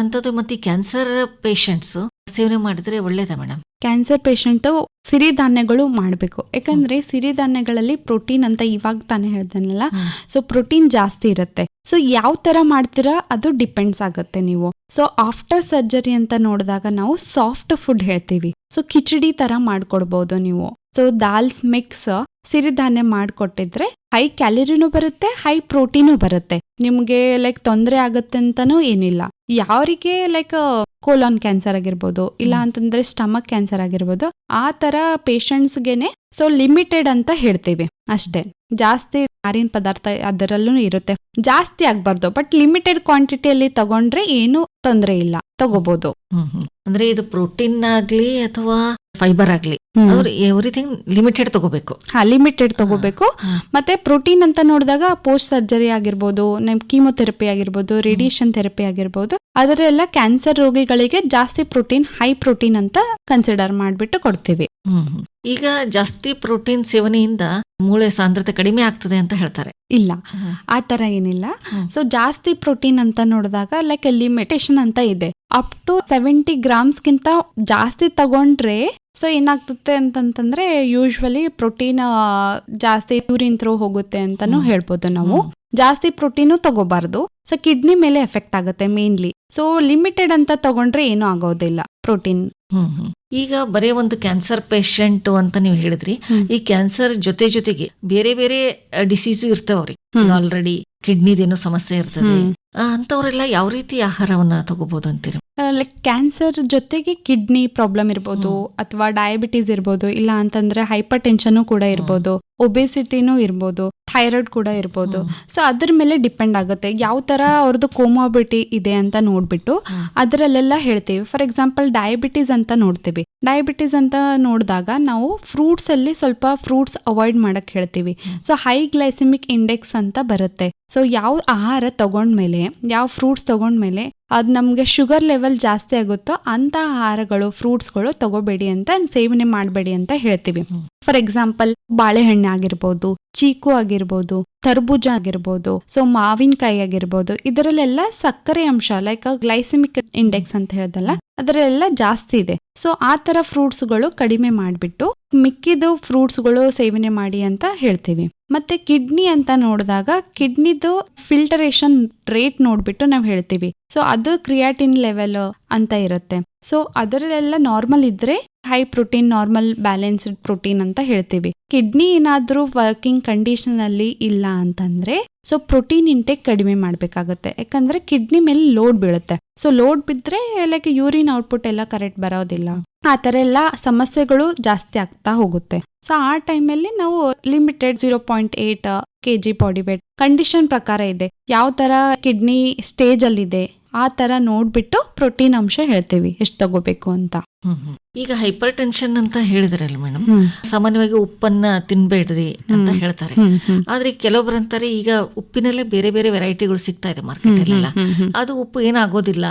ಅಂತದ್ದು ಮತ್ತೆ ಕ್ಯಾನ್ಸರ್ ಪೇಷಂಟ್ಸ್ ಸೇವನೆ ಮಾಡಿದ್ರೆ ಒಳ್ಳೇದಾ ಮೇಡಮ್ ಕ್ಯಾನ್ಸರ್ ಪೇಷಂಟ್ ಸಿರಿಧಾನ್ಯಗಳು ಮಾಡಬೇಕು. ಯಾಕಂದ್ರೆ ಸಿರಿಧಾನ್ಯಗಳಲ್ಲಿ ಪ್ರೋಟೀನ್ ಅಂತ ಇವಾಗ ತಾನೇ ಹೇಳ್ದನಲ್ಲ? ಸೊ ಪ್ರೋಟೀನ್ ಜಾಸ್ತಿ ಇರುತ್ತೆ. ಸೊ ಯಾವ ತರ ಮಾಡ್ತೀರಾ ಅದು ಡಿಪೆಂಡ್ಸ್ ಆಗುತ್ತೆ ನೀವು. ಸೊ ಆಫ್ಟರ್ ಸರ್ಜರಿ ಅಂತ ನೋಡಿದಾಗ ನಾವು ಸಾಫ್ಟ್ ಫುಡ್ ಹೇಳ್ತೀವಿ. ಸೊ ಕಿಚಡಿ ತರ ಮಾಡ್ಕೊಡ್ಬೋದು ನೀವು. ಸೊ ದಾಲ್ಸ್ ಮಿಕ್ಸ್ ಸಿರಿಧಾನ್ಯ ಮಾಡಿಕೊಟ್ಟಿದ್ರೆ ಹೈ ಕ್ಯಾಲರಿನೂ ಬರುತ್ತೆ ಹೈ ಪ್ರೋಟೀನು ಬರುತ್ತೆ. ನಿಮ್ಗೆ ಲೈಕ್ ತೊಂದರೆ ಆಗುತ್ತೆ ಅಂತಾನೂ ಏನಿಲ್ಲ. ಯಾರಿಗೆ ಲೈಕ್ ಕೋಲಾನ್ ಕ್ಯಾನ್ಸರ್ ಆಗಿರ್ಬೋದು ಇಲ್ಲ ಅಂತಂದ್ರೆ ಸ್ಟಮಕ್ ಕ್ಯಾನ್ಸರ್ ಆಗಿರ್ಬೋದು ಆ ತರ ಪೇಷಂಟ್ಸ್ಗೆನೆ ಸೊ ಲಿಮಿಟೆಡ್ ಅಂತ ಹೇಳ್ತೀವಿ. ಅಷ್ಟೇ. ಜಾಸ್ತಿ ನಾರಿನ ಪದಾರ್ಥ ಅದರಲ್ಲೂ ಇರುತ್ತೆ. ಜಾಸ್ತಿ ಆಗ್ಬಾರ್ದು ಬಟ್ ಲಿಮಿಟೆಡ್ ಕ್ವಾಂಟಿಟಿಯಲ್ಲಿ ತಗೊಂಡ್ರೆ ಏನು ತೊಂದರೆ ಇಲ್ಲ. ತಗೋಬಹುದು. ಅಂದ್ರೆ ಇದು ಪ್ರೋಟೀನ್ ಆಗ್ಲಿ ಅಥವಾ ಫೈಬರ್ ಆಗ್ಲಿ ಅವ್ರು ಎವ್ರಿಥಿಂಗ್ ಲಿಮಿಟೆಡ್ ತಗೋಬೇಕು. ಹಾ ಲಿಮಿಟೆಡ್ ತಗೋಬೇಕು. ಮತ್ತೆ ಪ್ರೋಟೀನ್ ಅಂತ ನೋಡಿದಾಗ ಪೋಸ್ಟ್ ಸರ್ಜರಿ ಆಗಿರ್ಬೋದು ನಮ್ ಕೀಮೊಥೆರಪಿ ಆಗಿರ್ಬೋದು ರೇಡಿಯೇಷನ್ ಥೆರಪಿ ಆಗಿರ್ಬೋದು ಅದರೆಲ್ಲ ಕ್ಯಾನ್ಸರ್ ರೋಗಿಗಳಿಗೆ ಜಾಸ್ತಿ ಪ್ರೋಟೀನ್ ಹೈ ಪ್ರೋಟೀನ್ ಅಂತ ಕನ್ಸಿಡರ್ ಮಾಡ್ಬಿಟ್ಟು ಕೊಡ್ತೀವಿ. ಈಗ ಜಾಸ್ತಿ ಪ್ರೋಟೀನ್ ಸೇವನೆಯಿಂದ ಮೂಳೆ ಸಾಂದ್ರತೆ ಕಡಿಮೆ ಆಗ್ತದೆ ಅಂತ ಹೇಳ್ತಾರೆ. ಇಲ್ಲ. ಆ ತರ ಏನಿಲ್ಲ. ಸೊ ಜಾಸ್ತಿ ಪ್ರೋಟೀನ್ ಅಂತ ನೋಡಿದಾಗ ಲೈಕ್ ಲಿಮಿಟೇಷನ್ ಅಂತ ಇದೆ. ಅಪ್ ಟು ಸೆವೆಂಟಿ ಗ್ರಾಮ್ಸ್ಗಿಂತ ಜಾಸ್ತಿ ತಗೊಂಡ್ರೆ ಸೊ ಏನಾಗ್ತದೆ ಅಂತಂತಂದ್ರೆ ಯೂಶ್ವಲಿ ಪ್ರೋಟೀನ್ ಜಾಸ್ತಿ ಯೂರಿನ್ ಥ್ರೂ ಹೋಗುತ್ತೆ ಅಂತಾನು. ಹೇಳ್ಬೋದು ನಾವು. ಜಾಸ್ತಿ ಪ್ರೋಟೀನು ತಗೋಬಾರ್ದು. ಸೊ ಕಿಡ್ನಿ ಮೇಲೆ ಎಫೆಕ್ಟ್ ಆಗುತ್ತೆ ಮೇನ್ಲಿ ಸೊ ಲಿಮಿಟೆಡ್ ಅಂತ ತಗೊಂಡ್ರೆ ಏನೂ ಆಗೋದಿಲ್ಲ ಪ್ರೋಟೀನ್. ಈಗ ಬರೇ ಒಂದು ಕ್ಯಾನ್ಸರ್ ಪೇಷಂಟ್ ಅಂತ ನೀವು ಹೇಳಿದ್ರಿ. ಈ ಕ್ಯಾನ್ಸರ್ ಜೊತೆ ಜೊತೆಗೆ ಬೇರೆ ಬೇರೆ ಡಿಸೀಸು ಇರ್ತಾವ ಅವ್ರಿಗೆ ಆಲ್ರೆಡಿ ಕಿಡ್ನಿದೇನೋ ಸಮಸ್ಯೆ ಇರ್ತದೆ. ಅಂತವರೆಲ್ಲ ಅಂತವ್ರೆಲ್ಲ ಯಾವ ರೀತಿ ಆಹಾರವನ್ನ ತಗೋಬಹುದು ಅಂತೀರಿ? ಲೈಕ್ ಕ್ಯಾನ್ಸರ್ ಜೊತೆಗೆ ಕಿಡ್ನಿ ಪ್ರಾಬ್ಲಮ್ ಇರ್ಬೋದು ಅಥವಾ ಡಯಾಬಿಟೀಸ್ ಇರ್ಬೋದು ಇಲ್ಲ ಅಂತಂದ್ರೆ ಹೈಪರ್ ಟೆನ್ಷನ್ ಕೂಡ ಇರ್ಬೋದು ಒಬೆಸಿಟಿನೂ ಇರ್ಬೋದು. ಥೈರಾಯ್ಡ್ ಕೂಡ ಇರ್ಬೋದು. ಸೊ ಅದ್ರ ಮೇಲೆ ಡಿಪೆಂಡ್ ಆಗುತ್ತೆ ಯಾವ ತರ ಅವ್ರದ್ದು ಕೋಮಾಬಿಟಿ ಇದೆ ಅಂತ ನೋಡ್ಬಿಟ್ಟು. ಅದರಲ್ಲೆಲ್ಲ ಹೇಳ್ತೀವಿ ಫಾರ್ ಎಕ್ಸಾಂಪಲ್ ಡಯಾಬಿಟೀಸ್ ಅಂತ ನೋಡ್ತೀವಿ ಡಯಾಬಿಟೀಸ್ ಅಂತ ನೋಡಿದಾಗ ನಾವು ಫ್ರೂಟ್ಸ್ ಅಲ್ಲಿ ಸ್ವಲ್ಪ ಫ್ರೂಟ್ಸ್ ಅವಾಯ್ಡ್ ಮಾಡಕ್ ಹೇಳ್ತೀವಿ. ಸೊ ಹೈ ಗ್ಲೈಸೆಮಿಕ್ ಇಂಡೆಕ್ಸ್ ಅಂತ ಬರುತ್ತೆ ಸೊ ಯಾವ ಆಹಾರ ತಗೊಂಡ್ಮೇಲೆ ಯಾವ ಫ್ರೂಟ್ಸ್ ತಗೊಂಡ್ಮೇಲೆ ಅದು ನಮಗೆ ಶುಗರ್ ಲೆವೆಲ್ ಜಾಸ್ತಿ ಆಗುತ್ತೋ ಅಂತ ಆಹಾರಗಳು ಫ್ರೂಟ್ಸ್ಗಳು ತಗೋಬೇಡಿ ಅಂತ ಸೇವನೆ ಮಾಡಬೇಡಿ ಅಂತ ಹೇಳ್ತೀವಿ. ಫಾರ್ ಎಕ್ಸಾಂಪಲ್ ಬಾಳೆಹಣ್ಣು ಆಗಿರ್ಬೋದು ಚೀಕು ಆಗಿರ್ಬೋದು ತರ್ಬೂಜ ಆಗಿರ್ಬೋದು ಸೊ ಮಾವಿನಕಾಯಿ ಆಗಿರ್ಬೋದು ಇದರಲ್ಲೆಲ್ಲ ಸಕ್ಕರೆ ಅಂಶ ಲೈಕ್ ಗ್ಲೈಸೆಮಿಕ್ ಇಂಡೆಕ್ಸ್ ಅಂತ ಹೇಳ್ದಲ್ಲ ಅದರಲ್ಲೆಲ್ಲ ಜಾಸ್ತಿ ಇದೆ. ಸೊ ಆ ತರ ಫ್ರೂಟ್ಸ್ಗಳು ಕಡಿಮೆ ಮಾಡಿಬಿಟ್ಟು ಮಿಕ್ಕಿದ ಫ್ರೂಟ್ಸ್ಗಳು ಸೇವನೆ ಮಾಡಿ ಅಂತ ಹೇಳ್ತೀವಿ. ಮತ್ತೆ ಕಿಡ್ನಿ ಅಂತ ನೋಡಿದಾಗ ಕಿಡ್ನಿದು ಫಿಲ್ಟರೇಷನ್ ರೇಟ್ ನೋಡ್ಬಿಟ್ಟು ನಾವು ಹೇಳ್ತೀವಿ. ಸೊ ಅದು ಕ್ರಿಯಾಟಿನ್ ಲೆವೆಲ್ ಅಂತ ಇರುತ್ತೆ. ಸೊ ಅದರಲ್ಲೆಲ್ಲ ನಾರ್ಮಲ್ ಇದ್ರೆ high protein normal balanced protein ಅಂತ ಹೇಳ್ತೀವಿ. ಕಿಡ್ನಿ ಏನಾದ್ರೂ ವರ್ಕಿಂಗ್ ಕಂಡೀಷನ್ ಅಲ್ಲಿ ಇಲ್ಲ ಅಂತಂದ್ರೆ ಸೊ ಪ್ರೋಟೀನ್ ಇಂಟೇಕ್ ಕಡಿಮೆ ಮಾಡಬೇಕಾಗುತ್ತೆ. ಯಾಕಂದ್ರೆ ಕಿಡ್ನಿ ಮೇಲೆ ಲೋಡ್ ಬೀಳುತ್ತೆ. ಸೊ ಲೋಡ್ ಬಿದ್ದರೆ ಲೈಕ್ ಯೂರಿನ್ ಔಟ್ಪುಟ್ ಎಲ್ಲ ಕರೆಕ್ಟ್ ಬರೋದಿಲ್ಲ. ಆ ಥರ ಎಲ್ಲ ಸಮಸ್ಯೆಗಳು ಜಾಸ್ತಿ ಆಗ್ತಾ ಹೋಗುತ್ತೆ. ಸೊ ಆ ಟೈಮಲ್ಲಿ ನಾವು limited zero point eight K G body weight condition ಪ್ರಕಾರ ಇದೆ. ಯಾವ ತರ ಕಿಡ್ನಿ ಸ್ಟೇಜಲ್ಲಿದೆ ಆ ಥರ ನೋಡ್ಬಿಟ್ಟು ಪ್ರೋಟೀನ್ ಅಂಶ ಹೇಳ್ತೀವಿ. ಎಷ್ಟು ತಗೋಬೇಕು ಅಂತ. ಈಗ ಹೈಪರ್ ಟೆನ್ಷನ್ ಅಂತ ಹೇಳಿದ್ರಲ್ಲ ಮೇಡಮ್ ಸಾಮಾನ್ಯವಾಗಿ ಉಪ್ಪನ್ನ ತಿನ್ಬೇಡ್ರಿ ಅಂತ ಹೇಳ್ತಾರೆ. ಆದ್ರೆ ಕೆಲವೊಬ್ರು ಅಂತಾರೆ ಈಗ ಉಪ್ಪಿನಲ್ಲೇ ಬೇರೆ ಬೇರೆ ವೆರೈಟಿಗಳು ಸಿಗ್ತಾ ಇದೆ ಮಾರ್ಕೆಟ್ ಅಲ್ಲೆಲ್ಲ. ಅದು ಉಪ್ಪು ಏನಾಗೋದಿಲ್ಲ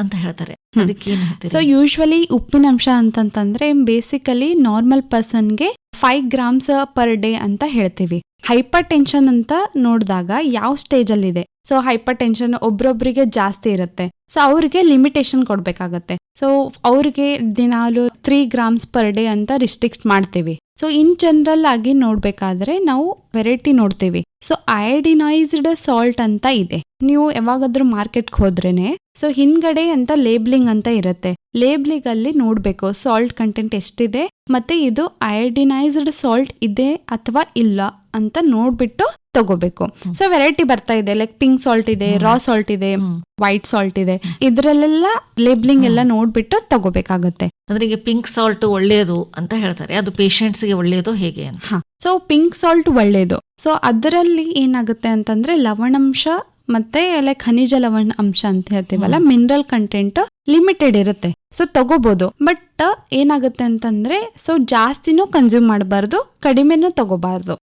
ಅಂತ ಹೇಳ್ತಾರೆ. ಅದಕ್ಕೆ ಸೊ ಯೂಶ್ವಲಿ ಉಪ್ಪಿನ ಅಂಶ ಅಂತಂತಂದ್ರೆ ಬೇಸಿಕಲಿ ನಾರ್ಮಲ್ ಪರ್ಸನ್ಗೆ ಫೈವ್ ಗ್ರಾಮ್ಸ್ ಪರ್ ಡೇ ಅಂತ ಹೇಳ್ತೀವಿ. ಹೈಪರ್ ಟೆನ್ಷನ್ ಅಂತ ನೋಡಿದಾಗ ಯಾವ ಸ್ಟೇಜ್ ಅಲ್ಲಿ ಇದೆ? ಸೊ ಹೈಪರ್ ಟೆನ್ಷನ್ ಒಬ್ರೊಬ್ರಿಗೆ ಜಾಸ್ತಿ ಇರುತ್ತೆ. ಸೊ ಅವ್ರಿಗೆ ಲಿಮಿಟೇಷನ್ ಕೊಡ್ಬೇಕಾಗತ್ತೆ. ಸೊ ಅವ್ರಿಗೆ ದಿನಾಲು ತ್ರೀ ಗ್ರಾಮ್ಸ್ ಪರ್ ಡೇ ಅಂತ ರಿಸ್ಟ್ರಿಕ್ಟ್ ಮಾಡ್ತೀವಿ. ಸೊ ಇನ್ ಜನರಲ್ ಆಗಿ ನೋಡ್ಬೇಕಾದ್ರೆ ನಾವು ವೆರೈಟಿ ನೋಡ್ತೀವಿ. ಸೊ ಅಯಡಿನೈಸ್ಡ್ ಸಾಲ್ಟ್ ಅಂತ ಇದೆ. ನೀವು ಯಾವಾಗಾದ್ರೂ ಮಾರ್ಕೆಟ್ಗೆ ಹೋದ್ರೇನೆ ಸೊ ಹಿಂದ್ಗಡೆ ಅಂತ ಲೇಬ್ಲಿಂಗ್ ಅಂತ ಇರುತ್ತೆ. ಲೇಬ್ಲಿಂಗ್ ಅಲ್ಲಿ ನೋಡ್ಬೇಕು ಸಾಲ್ಟ್ ಕಂಟೆಂಟ್ ಎಷ್ಟಿದೆ ಮತ್ತೆ ಇದು ಅಯೋಡಿನೈಸ್ಡ್ ಸಾಲ್ಟ್ ಇದೆ ಅಥವಾ ಇಲ್ಲ ಅಂತ ನೋಡ್ಬಿಟ್ಟು ತಗೋಬೇಕು. ಸೊ ವೆರೈಟಿ ಬರ್ತಾ ಇದೆ ಲೈಕ್ ಪಿಂಕ್ ಸಾಲ್ಟ್ ಇದೆ ರಾ ಸಾಲ್ಟ್ ಇದೆ ವೈಟ್ ಸಾಲ್ಟ್ ಇದೆ. ಇದ್ರಲ್ಲೆಲ್ಲ ಲೇಬ್ಲಿಂಗ್ ಎಲ್ಲ ನೋಡ್ಬಿಟ್ಟು ತಗೋಬೇಕಾಗುತ್ತೆ. ಅಂದ್ರೆ ಈಗ ಪಿಂಕ್ ಸಾಲ್ಟ್ ಒಳ್ಳೆಯದು ಅಂತ ಹೇಳ್ತಾರೆ ಅದು ಪೇಷಂಟ್ಸ್ಗೆ ಒಳ್ಳೆಯದು ಹೇಗೆ ಅಂತ? ಸೊ ಪಿಂಕ್ ಸಾಲ್ಟ್ ಒಳ್ಳೇದು. ಸೊ ಅದರಲ್ಲಿ ಏನಾಗುತ್ತೆ ಅಂತಂದ್ರೆ ಲವಣಾಂಶ ಮತ್ತೆ ಲೈಕ್ ಖನಿಜ ಲವಣ ಅಂಶ ಅಂತ ಹೇಳ್ತೀವಲ್ಲ ಮಿನರಲ್ ಕಂಟೆಂಟ್ ಲಿಮಿಟೆಡ್ ಇರುತ್ತೆ. ಸೊ ತಗೋಬಹುದು ಬಟ್ ಏನಾಗುತ್ತೆ ಅಂತಂದ್ರೆ ಸೊ ಜಾಸ್ತಿನೂ ಕನ್ಸ್ಯೂಮ್ ಮಾಡಬಾರ್ದು, ಕಡಿಮೆನೂ ತಗೋಬಾರ್ದು.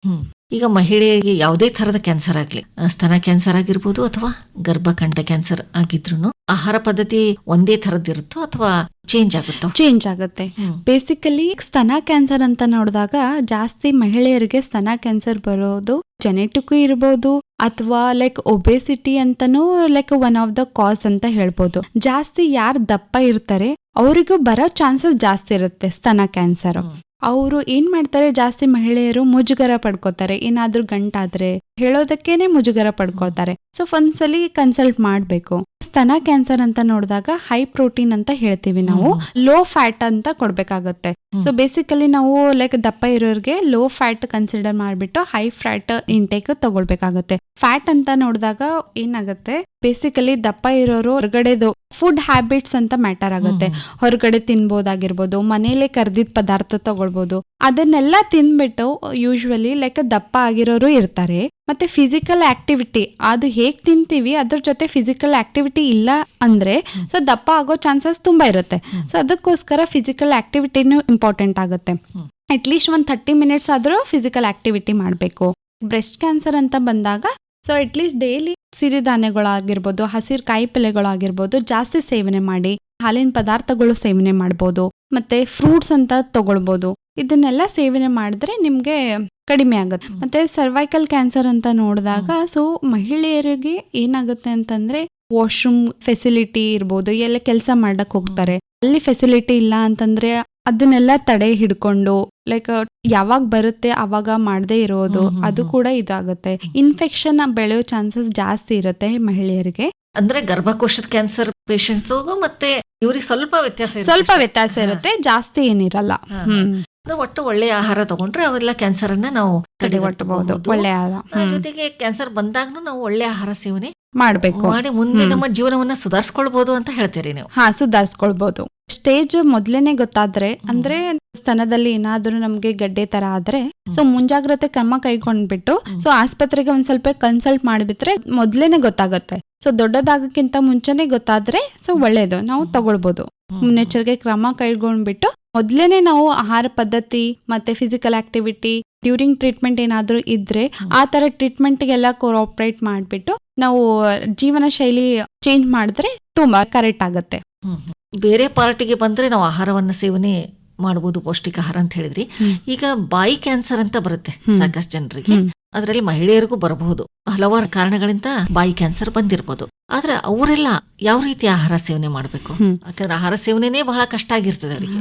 ಈಗ ಮಹಿಳೆಯರಿಗೆ ಯಾವುದೇ ತರದ ಕ್ಯಾನ್ಸರ್ ಆಗ್ಲಿ ಸ್ತನ ಕ್ಯಾನ್ಸರ್ ಆಗಿರ್ಬೋದು ಅಥವಾ ಗರ್ಭಕಂಠ ಕ್ಯಾನ್ಸರ್ ಆಗಿದ್ರು ಆಹಾರ ಪದ್ಧತಿ ಒಂದೇ ತರದ್ದಿರುತ್ತೋ ಅಥವಾ ಚೇಂಜ್ ಆಗುತ್ತೋ ಚೇಂಜ್ ಆಗುತ್ತೆ. ಬೇಸಿಕಲಿ ಸ್ತನ ಕ್ಯಾನ್ಸರ್ ಅಂತ ನೋಡಿದಾಗ ಜಾಸ್ತಿ ಮಹಿಳೆಯರಿಗೆ ಸ್ತನ ಕ್ಯಾನ್ಸರ್ ಬರೋದು ಜೆನೆಟಿಕ್ ಇರ್ಬೋದು ಅಥವಾ ಲೈಕ್ ಒಬೆಸಿಟಿ ಅಂತಾನೂ like one of the cause ಅಂತ ಹೇಳ್ಬೋದು ಜಾಸ್ತಿ ಯಾರು ದಪ್ಪ ಇರ್ತಾರೆ ಅವರಿಗೂ ಬರೋ ಚಾನ್ಸಸ್ ಜಾಸ್ತಿ ಇರುತ್ತೆ ಸ್ತನ ಕ್ಯಾನ್ಸರ್. ಅವರು ಏನು ಮಾಡ್ತಾರೆ? ಜಾಸ್ತಿ ಮಹಿಳೆಯರು ಮುಜುಗರ ಪಡ್ಕೋತಾರೆ. ಏನಾದರೂ ಗಂಟಾದ್ರೆ ಹೇಳೋದಕ್ಕೇನೆ ಮುಜುಗರ ಪಡ್ಕೊಳ್ತಾರೆ. ಸೊ ಒಂದ್ಸಲಿ ಕನ್ಸಲ್ಟ್ ಮಾಡ್ಬೇಕು. ಸ್ತನ ಕ್ಯಾನ್ಸರ್ ಅಂತ ನೋಡಿದಾಗ ಹೈ ಪ್ರೋಟೀನ್ ಅಂತ ಹೇಳ್ತೀವಿ ನಾವು. ಲೋ ಫ್ಯಾಟ್ ಅಂತ ಕೊಡ್ಬೇಕಾಗತ್ತೆ. ಸೊ ಬೇಸಿಕಲಿ ನಾವು ಲೈಕ್ ದಪ್ಪ ಇರೋರಿಗೆ ಲೋ ಫ್ಯಾಟ್ ಕನ್ಸಿಡರ್ ಮಾಡ್ಬಿಟ್ಟು ಹೈ ಫ್ಯಾಟ್ ಇಂಟೇಕ್ ತಗೊಳ್ಬೇಕಾಗತ್ತೆ. ಫ್ಯಾಟ್ ಅಂತ ನೋಡಿದಾಗ ಏನಾಗುತ್ತೆ? ಬೇಸಿಕಲಿ ದಪ್ಪ ಇರೋರು ಹೊರಗಡೆದು ಫುಡ್ ಹ್ಯಾಬಿಟ್ಸ್ ಅಂತ ಮ್ಯಾಟರ್ ಆಗುತ್ತೆ. ಹೊರಗಡೆ ತಿನ್ಬೋದಾಗಿರ್ಬೋದು ಮನೇಲೆ ಕರ್ದಿದ್ ಪದಾರ್ಥ ತಗೊಳ್ಬೋದು. ಅದನ್ನೆಲ್ಲ ತಿನ್ಬಿಟ್ಟು ಯೂಶ್ವಲಿ ಲೈಕ್ ದಪ್ಪ ಆಗಿರೋರು ಇರ್ತಾರೆ. ಮತ್ತೆ ಫಿಸಿಕಲ್ ಆಕ್ಟಿವಿಟಿ ಅದು ಹೇಗೆ ತಿಂತೀವಿ, ಅದ್ರ ಜೊತೆ ಫಿಸಿಕಲ್ ಆ್ಯಕ್ಟಿವಿಟಿ ಇಲ್ಲ ಅಂದರೆ. ಸೊ ದಪ್ಪ ಆಗೋ ಚಾನ್ಸಸ್ ತುಂಬ ಇರುತ್ತೆ. ಸೊ ಅದಕ್ಕೋಸ್ಕರ ಫಿಸಿಕಲ್ ಆ್ಯಕ್ಟಿವಿಟಿನೂ ಇಂಪಾರ್ಟೆಂಟ್ ಆಗುತ್ತೆ. ಅಟ್ಲೀಸ್ಟ್ ಒಂದು ಥರ್ಟಿ ಮಿನಿಟ್ಸ್ ಆದರೂ ಫಿಸಿಕಲ್ ಆ್ಯಕ್ಟಿವಿಟಿ ಮಾಡಬೇಕು ಬ್ರೆಸ್ಟ್ ಕ್ಯಾನ್ಸರ್ ಅಂತ ಬಂದಾಗ ಸೊ ಅಟ್ಲೀಸ್ಟ್ ಡೈಲಿ ಸಿರಿಧಾನ್ಯಗಳಾಗಿರ್ಬೋದು ಹಸಿರು ಕಾಯಿ ಪಲ್ಯಗಳಾಗಿರ್ಬೋದು ಜಾಸ್ತಿ ಸೇವನೆ ಮಾಡಿ, ಹಾಲಿನ ಪದಾರ್ಥಗಳು ಸೇವನೆ ಮಾಡ್ಬೋದು, ಮತ್ತು ಫ್ರೂಟ್ಸ್ ಅಂತ ತಗೊಳ್ಬೋದು ಇದನ್ನೆಲ್ಲ ಸೇವನೆ ಮಾಡಿದ್ರೆ ನಿಮ್ಗೆ ಕಡಿಮೆ ಆಗುತ್ತೆ. ಮತ್ತೆ ಸರ್ವೈಕಲ್ ಕ್ಯಾನ್ಸರ್ ಅಂತ ನೋಡಿದಾಗ ಸೊ ಮಹಿಳೆಯರಿಗೆ ಏನಾಗುತ್ತೆ ಅಂತಂದ್ರೆ ವಾಶ್ರೂಮ್ ಫೆಸಿಲಿಟಿ ಇರ್ಬೋದು ಎಲ್ಲ ಕೆಲಸ ಮಾಡಕ್ ಹೋಗ್ತಾರೆ. ಅಲ್ಲಿ ಫೆಸಿಲಿಟಿ ಇಲ್ಲ ಅಂತಂದ್ರೆ ಅದನ್ನೆಲ್ಲ ತಡೆ ಹಿಡ್ಕೊಂಡು ಲೈಕ್ ಯಾವಾಗ ಬರುತ್ತೆ ಅವಾಗ ಮಾಡದೇ ಇರೋದು ಅದು ಕೂಡ ಇದಾಗುತ್ತೆ. ಇನ್ಫೆಕ್ಷನ್ ಬೆಳೆಯೋ ಚಾನ್ಸಸ್ ಜಾಸ್ತಿ ಇರುತ್ತೆ ಮಹಿಳೆಯರಿಗೆ. ಅಂದ್ರೆ ಗರ್ಭಕೋಶದ ಕ್ಯಾನ್ಸರ್ ಪೇಷಂಟ್ಸ್ ಮತ್ತೆ ಇವ್ರಿಗೆ ಸ್ವಲ್ಪ ವ್ಯತ್ಯಾಸ ಸ್ವಲ್ಪ ವ್ಯತ್ಯಾಸ. ಇರುತ್ತೆ ಜಾಸ್ತಿ ಏನಿರಲ್ಲ. ಅಂದ್ರೆ ಒಟ್ಟು ಒಳ್ಳೆಯ ಆಹಾರ ತಗೊಂಡ್ರೆ ಅವೆಲ್ಲ ಕ್ಯಾನ್ಸರ್ ಅನ್ನ ನಾವು ತಡೆಗಟ್ಟಬಹುದು. ಒಳ್ಳೆಯ ಜೊತೆಗೆ ಕ್ಯಾನ್ಸರ್ ಬಂದಾಗ್ನು ನಾವು ಒಳ್ಳೆ ಆಹಾರ ಸೇವನೆ ಮಾಡಬೇಕು. ಮಾಡಿ ಮುಂದೆ ನಮ್ಮ ಜೀವನವನ್ನ ಸುಧಾರಿಸ್ಕೊಳ್ಬಹುದು ಅಂತ ಹೇಳ್ತೀರಿ ನೀವು. ಹಾ ಸುಧಾರಿಸ್ಕೊಳ್ಬಹುದು ಸ್ಟೇಜ್ ಮೊದ್ಲೇನೆ ಗೊತ್ತಾದ್ರೆ ಅಂದ್ರೆ ಸ್ತನದಲ್ಲಿ ಏನಾದ್ರೂ ನಮ್ಗೆ ಗಡ್ಡೆ ತರ ಆದ್ರೆ ಸೊ ಮುಂಜಾಗ್ರತೆ ಕ್ರಮ ಕೈಗೊಂಡ್ಬಿಟ್ಟು. ಸೊ ಆಸ್ಪತ್ರೆಗೆ ಒಂದ್ ಸ್ವಲ್ಪ ಕನ್ಸಲ್ಟ್ ಮಾಡಿಬಿಟ್ರೆ ಮೊದ್ಲೇನೆ ಗೊತ್ತಾಗುತ್ತೆ. ಸೊ ದೊಡ್ಡದಾಗಕ್ಕಿಂತ ಮುಂಚೆನೆ ಗೊತ್ತಾದ್ರೆ ಸೊ ಒಳ್ಳೇದು. ನಾವು ತಗೊಳ್ಬಹುದು. ಮುನ್ನೆಚ್ಚರಿಕೆ ಕ್ರಮ ಕೈಗೊಂಡ್ಬಿಟ್ಟು ಮೊದ್ಲೇನೆ ನಾವು ಆಹಾರ ಪದ್ಧತಿ ಮತ್ತೆ ಫಿಸಿಕಲ್ ಆಕ್ಟಿವಿಟಿ ಡ್ಯೂರಿಂಗ್ ಟ್ರೀಟ್ಮೆಂಟ್ ಏನಾದರೂ ಇದ್ರೆ. ಆ ತರ ಟ್ರೀಟ್ಮೆಂಟ್ಗೆಲ್ಲ ಕೋಆಪರೇಟ್ ಮಾಡ್ಬಿಟ್ಟು ನಾವು ಜೀವನ ಶೈಲಿ ಚೇಂಜ್ ಮಾಡಿದ್ರೆ ತುಂಬಾ ಕರೆಕ್ಟ್ ಆಗುತ್ತೆ. ಬೇರೆ ಪಾರ್ಟಿಗೆ ಬಂದ್ರೆ ನಾವು ಆಹಾರವನ್ನ ಸೇವನೆ ಮಾಡಬಹುದು ಪೌಷ್ಟಿಕ ಆಹಾರ ಅಂತ ಹೇಳಿದ್ರಿ ಈಗ ಬಾಯಿ ಕ್ಯಾನ್ಸರ್ ಅಂತ ಬರುತ್ತೆ ಸಾಕಷ್ಟು ಜನರಿಗೆ. ಅದರಲ್ಲಿ ಮಹಿಳೆಯರಿಗೂ ಬರಬಹುದು ಹಲವಾರು ಕಾರಣಗಳಿಂದ ಬಾಯಿ ಕ್ಯಾನ್ಸರ್ ಬಂದಿರಬಹುದು ಆದ್ರೆ ಅವರೆಲ್ಲ ಯಾವ ರೀತಿ ಆಹಾರ ಸೇವನೆ ಮಾಡಬೇಕು. ಯಾಕಂದ್ರೆ ಆಹಾರ ಸೇವನೆನೇ ಬಹಳ ಕಷ್ಟ ಆಗಿರ್ತದೆ ಅವರಿಗೆ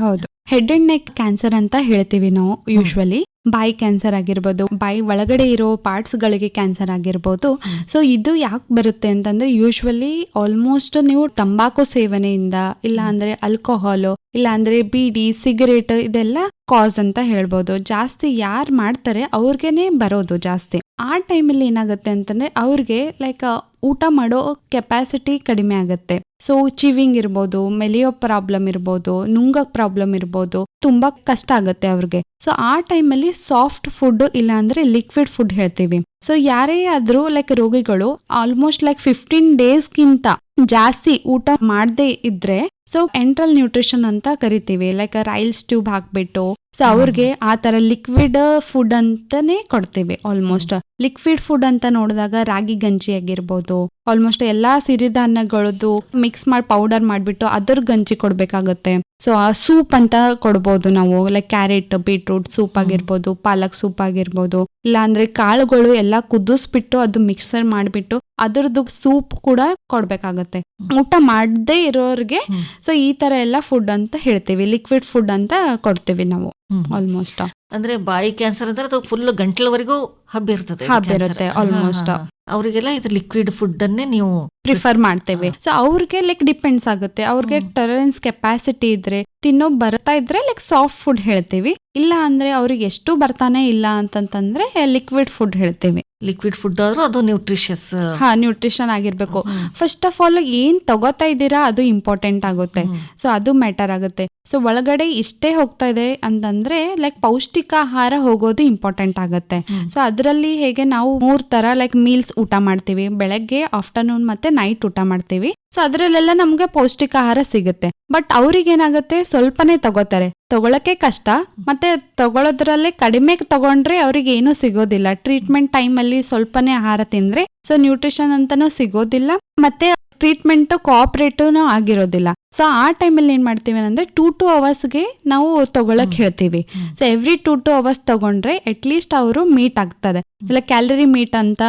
ಹೆಡ್ ಅಂಡ್ ನೆಕ್ ಕ್ಯಾನ್ಸರ್ ಅಂತ ಹೇಳ್ತೀವಿ ನಾವು ಯೂಶ್ವಲಿ ಬಾಯಿ ಕ್ಯಾನ್ಸರ್ ಆಗಿರ್ಬೋದು ಬಾಯಿ ಒಳಗಡೆ ಇರೋ ಪಾರ್ಟ್ಸ್ ಗಳಿಗೆ ಕ್ಯಾನ್ಸರ್ ಆಗಿರ್ಬೋದು. ಸೊ ಇದು ಯಾಕೆ ಬರುತ್ತೆ ಅಂತಂದ್ರೆ ಯೂಶ್ವಲಿ ಆಲ್ಮೋಸ್ಟ್ ನೀವು ತಂಬಾಕು ಸೇವನೆಯಿಂದ ಇಲ್ಲ ಅಂದ್ರೆ ಅಲ್ಕೋಹಾಲು ಇಲ್ಲ ಅಂದ್ರೆ ಬೀಡಿ ಸಿಗರೇಟ್ ಇದೆಲ್ಲ ಕಾಸ್ ಅಂತ ಹೇಳ್ಬೋದು. ಜಾಸ್ತಿ ಯಾರು ಮಾಡ್ತಾರೆ ಅವ್ರಿಗೇನೆ ಬರೋದು ಜಾಸ್ತಿ. ಆ ಟೈಮಲ್ಲಿ ಏನಾಗುತ್ತೆ ಅಂತಂದ್ರೆ ಅವ್ರಿಗೆ ಲೈಕ್ ಊಟ ಮಾಡೋ ಕೆಪಾಸಿಟಿ ಕಡಿಮೆ ಆಗುತ್ತೆ. ಸೊ ಚಿವಿಂಗ್ ಇರ್ಬೋದು, ಮೆಲಿಯೋ ಪ್ರಾಬ್ಲಮ್ ಇರ್ಬೋದು, ನುಂಗಕ್ ಪ್ರಾಬ್ಲಮ್ ಇರ್ಬೋದು, ತುಂಬಾ ಕಷ್ಟ ಆಗುತ್ತೆ ಅವ್ರಿಗೆ. ಸೊ ಆ ಟೈಮಲ್ಲಿ ಸಾಫ್ಟ್ ಫುಡ್ ಇಲ್ಲಾಂದ್ರೆ ಲಿಕ್ವಿಡ್ ಫುಡ್ ಹೇಳ್ತೀವಿ. ಸೊ ಯಾರೇ ಆದ್ರೂ ಲೈಕ್ ರೋಗಿಗಳು ಆಲ್ಮೋಸ್ಟ್ ಲೈಕ್ ಫಿಫ್ಟೀನ್ ಡೇಸ್ಗಿಂತ ಜಾಸ್ತಿ ಊಟ ಮಾಡದೇ ಇದ್ರೆ ಸೊ ಎಂಟ್ರಲ್ ನ್ಯೂಟ್ರಿಷನ್ ಅಂತ ಕರಿತೀವಿ ಲೈಕ್ ರೈಲ್ಸ್ ಟ್ಯೂಬ್ ಹಾಕ್ಬಿಟ್ಟು ಸೊ ಅವ್ರಿಗೆ ಆ ತರ ಲಿಕ್ವಿಡ್ ಫುಡ್ ಅಂತಾನೆ ಕೊಡ್ತೀವಿ ಆಲ್ಮೋಸ್ಟ್ ಲಿಕ್ವಿಡ್ ಫುಡ್ ಅಂತ ನೋಡಿದಾಗ ರಾಗಿ ಗಂಜಿ ಆಗಿರ್ಬೋದು ಆಲ್ಮೋಸ್ಟ್ ಎಲ್ಲಾ ಸಿರಿಧಾನ್ಯಗಳದ್ದು ಮಿಕ್ಸ್ ಮಾಡಿ ಪೌಡರ್ ಮಾಡ್ಬಿಟ್ಟು ಅದ್ರ ಗಂಜಿ ಕೊಡ್ಬೇಕಾಗತ್ತೆ. ಸೊ ಆ ಸೂಪ್ ಅಂತ ಕೊಡ್ಬೋದು ನಾವು ಲೈಕ್ ಕ್ಯಾರೆಟ್ ಬೀಟ್ರೂಟ್ ಸೂಪ್ ಆಗಿರ್ಬೋದು ಪಾಲಕ್ ಸೂಪ್ ಆಗಿರ್ಬೋದು ಇಲ್ಲ ಅಂದ್ರೆ ಕಾಳುಗಳು ಎಲ್ಲ ಕುದಿಸ್ಬಿಟ್ಟು ಅದು ಮಿಕ್ಸರ್ ಮಾಡ್ಬಿಟ್ಟು ಅದ್ರದ್ದು ಸೂಪ್ ಕೂಡ ಕೊಡ್ಬೇಕಾಗತ್ತೆ. ಊಟ ಮಾಡದೇ ಇರೋರಿಗೆ. ಸೊ ಈ ತರ ಎಲ್ಲ ಫುಡ್ ಅಂತ ಹೇಳ್ತೀವಿ ಲಿಕ್ವಿಡ್ ಫುಡ್ ಅಂತ ಕೊಡ್ತೀವಿ ನಾವು. ಆಲ್ಮೋಸ್ಟ್ ಅಂದ್ರೆ ಬಾಯಿ ಕ್ಯಾನ್ಸರ್ ಅಂದ್ರೆ ಅದು ಫುಲ್ ಗಂಟ್ಲವರೆಗೂ ಹಬ್ಬಿರ್ತದೆ ಹಬ್ಬಿರುತ್ತೆ, ಆಲ್ಮೋಸ್ಟ್. ಅವರಿಗೆಲ್ಲ ಇದು ಲಿಕ್ವಿಡ್ ಫುಡ್ ಅನ್ನೇ ನೀವು ಪ್ರಿಫರ್ ಮಾಡ್ತೇವೆ. ಸೊ ಅವ್ರಿಗೆ ಲೈಕ್ ಡಿಪೆಂಡ್ಸ್ ಆಗುತ್ತೆ. ಅವ್ರಿಗೆ. ಟೊಲರೆನ್ಸ್ ಕೆಪಾಸಿಟಿ ಇದ್ರೆ ತಿನ್ನೋ ಬರ್ತಾ ಇದ್ರೆ ಲೈಕ್ ಸಾಫ್ಟ್ ಫುಡ್ ಹೇಳ್ತೀವಿ. ಇಲ್ಲ ಅಂದ್ರೆ ಅವ್ರಿಗೆ ಎಷ್ಟು ಬರ್ತಾನೆ ಇಲ್ಲ ಅಂತಂತಂದ್ರೆ ಲಿಕ್ವಿಡ್ ಫುಡ್ ಹೇಳ್ತೀವಿ. ಲಿಕ್ವಿಡ್ ಫುಡ್ ಆದ್ರೂ ಅದು ನ್ಯೂಟ್ರಿಷಿಯಸ್ ಹಾ ನ್ಯೂಟ್ರಿಷನ್ ಆಗಿರ್ಬೇಕು. ಫಸ್ಟ್ ಆಫ್ ಆಲ್ ಏನ್ ತಗೋತಾ ಇದ್ದೀರಾ ಅದು ಇಂಪಾರ್ಟೆಂಟ್ ಆಗುತ್ತೆ. ಸೊ ಅದು ಮ್ಯಾಟರ್ ಆಗುತ್ತೆ. ಸೊ ಒಳಗಡೆ ಇಷ್ಟೇ ಹೋಗ್ತಾ ಇದೆ ಅಂತಂದ್ರೆ ಲೈಕ್ ಪೌಷ್ಟಿಕ ಆಹಾರ ಹೋಗೋದು ಇಂಪಾರ್ಟೆಂಟ್ ಆಗುತ್ತೆ. ಸೊ ಅದರಲ್ಲಿ ಹೇಗೆ ನಾವು ಮೂರ್ ತರ ಲೈಕ್ ಮೀಲ್ಸ್ ಊಟ ಮಾಡ್ತೀವಿ. ಬೆಳಗ್ಗೆ ಆಫ್ಟರ್ನೂನ್ ಮತ್ತೆ ನೈಟ್ ಊಟ ಮಾಡ್ತೀವಿ. ಸೊ ಅದರಲ್ಲೆಲ್ಲ ನಮ್ಗೆ ಪೌಷ್ಟಿಕ ಆಹಾರ ಸಿಗುತ್ತೆ. ಬಟ್ ಅವ್ರಿಗೆ ಏನಾಗುತ್ತೆ ಸ್ವಲ್ಪನೇ ತಗೋತಾರೆ. ತಗೊಳಕ್ಕೆ ಕಷ್ಟ. ಮತ್ತೆ ತಗೊಳೋದ್ರಲ್ಲೇ ಕಡಿಮೆ ತಗೊಂಡ್ರೆ ಅವ್ರಿಗೆ ಏನೂ ಸಿಗೋದಿಲ್ಲ. ಟ್ರೀಟ್ಮೆಂಟ್ ಟೈಮ್ ಅಲ್ಲಿ ಸ್ವಲ್ಪನೇ ಆಹಾರ ತಿಂದ್ರೆ ಸೊ ನ್ಯೂಟ್ರಿಷನ್ ಅಂತಾನೂ ಸಿಗೋದಿಲ್ಲ. ಮತ್ತೆ ಟ್ರೀಟ್ಮೆಂಟ್ ಕೋಆಪರೇಟಿವ್ ಆಗಿರೋದಿಲ್ಲ. ಸೊ ಆ ಟೈಮಲ್ಲಿ ಏನು ಮಾಡ್ತೀವಿ ಅಂದರೆ ಟೂ ಟು ಅವರ್ಸ್ಗೆ ನಾವು ತಗೊಳಕ್ ಹೇಳ್ತೀವಿ. So every two to hours ತಗೊಂಡ್ರೆ ಅಟ್ ಲೀಸ್ಟ್ ಅವರು ಮೀಟ್ ಆಗ್ತದೆ. ಇಲ್ಲ ಕ್ಯಾಲರಿ ಮೀಟ್ ಅಂತ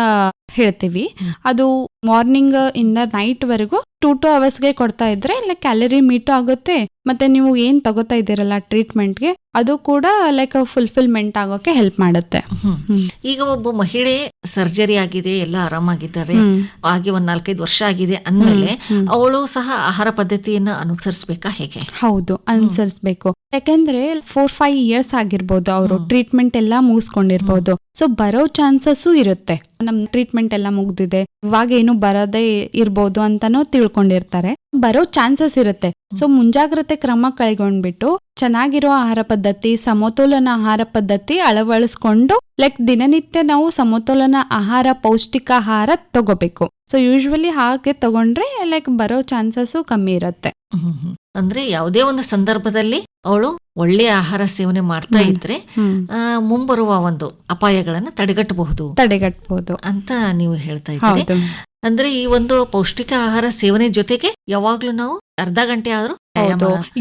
ಹೇಳ್ತೀವಿ. ಅದು ಮಾರ್ನಿಂಗ್ ಇಂದ ನೈಟ್ ವರೆಗೂ ಟೂ ಟು ಅವರ್ಸ್ಗೆ ಕೊಡ್ತಾ ಇದ್ರೆ ಇಲ್ಲ ಕ್ಯಾಲರಿ ಮೀಟ್ ಆಗುತ್ತೆ ಮತ್ತೆ ನೀವು ಏನ್ ತಗೋತಾ ಇದ್ದೀರಲ್ಲ ಟ್ರೀಟ್ಮೆಂಟ್ಗೆ ಅದು ಕೂಡ ಲೈಕ್ ಫುಲ್ಫಿಲ್ಮೆಂಟ್ ಆಗೋಕೆ ಹೆಲ್ಪ್ ಮಾಡುತ್ತೆ. ಈಗ ಒಬ್ಬ ಮಹಿಳೆ ಸರ್ಜರಿ ಆಗಿದೆ ಎಲ್ಲ ಆರಾಮಾಗಿದ್ದಾರೆ. ಹಾಗೆ ಒಂದ್ ನಾಲ್ಕೈದು ವರ್ಷ ಆಗಿದೆ ಅಂದ್ಮೇಲೆ ಅವಳು ಸಹ ಆಹಾರ ಪದ್ಧತಿಯನ್ನ ಅನುಸರಿಸಬೇಕಾ ಹೇಗೆ? ಹೌದು ಅನುಸರಿಸ್ಬೇಕು. ಯಾಕಂದ್ರೆ ಫೋರ್ ಫೈವ್ ಇಯರ್ಸ್ ಆಗಿರ್ಬೋದು ಅವರು ಟ್ರೀಟ್ಮೆಂಟ್ ಎಲ್ಲ ಮುಗಿಸ್ಕೊಂಡಿರ್ಬೋದು. ಸೊ ಬರೋ ಚಾನ್ಸಸ್ ಇರುತ್ತೆ. ನಮ್ ಟ್ರೀಟ್ಮೆಂಟ್ ಎಲ್ಲ ಮುಗ್ದಿದೆ. ಇವಾಗ ಏನು ಬರದೇ ಇರ್ಬೋದು ಅಂತಾನೂ ತಿಳ್ಕೊಂಡಿರ್ತಾರೆ. ಬರೋ ಚಾನ್ಸಸ್ ಇರುತ್ತೆ. ಸೊ ಮುಂಜಾಗ್ರತೆ ಕ್ರಮ ಕೈಗೊಂಡ್ಬಿಟ್ಟು ಚೆನ್ನಾಗಿರೋ ಆಹಾರ ಪದ್ಧತಿ ಸಮತೋಲನ ಆಹಾರ ಪದ್ಧತಿ ಅಳವಡಿಸ್ಕೊಂಡು ಲೈಕ್ ದಿನನಿತ್ಯ ನಾವು ಸಮತೋಲನ ಆಹಾರ ಪೌಷ್ಟಿಕ ಆಹಾರ ತಗೋಬೇಕು. ಸೊ ಯೂಶ್ವಲಿ ಹಾಗೆ ತಗೊಂಡ್ರೆ ಲೈಕ್ ಬರೋ ಚಾನ್ಸಸ್ಸು ಕಮ್ಮಿ ಇರುತ್ತೆ. ಅಂದ್ರೆ ಯಾವುದೇ ಒಂದು ಸಂದರ್ಭದಲ್ಲಿ ಅವಳು ಒಳ್ಳೆಯ ಆಹಾರ ಸೇವನೆ ಮಾಡ್ತಾ. ಇದ್ರೆ ಮುಂಬರುವ ಒಂದು ಅಪಾಯಗಳನ್ನ ತಡೆಗಟ್ಟಬಹುದು ತಡೆಗಟ್ಟಬಹುದು. ಅಂತ ನೀವು ಹೇಳ್ತಾ ಇದ್ದೀರಿ. ಅಂದ್ರೆ ಈ ಒಂದು ಪೌಷ್ಟಿಕ ಆಹಾರ ಸೇವನೆ ಜೊತೆಗೆ ಯಾವಾಗ್ಲೂ ನಾವು ಅರ್ಧ ಗಂಟೆ ಆದ್ರೂ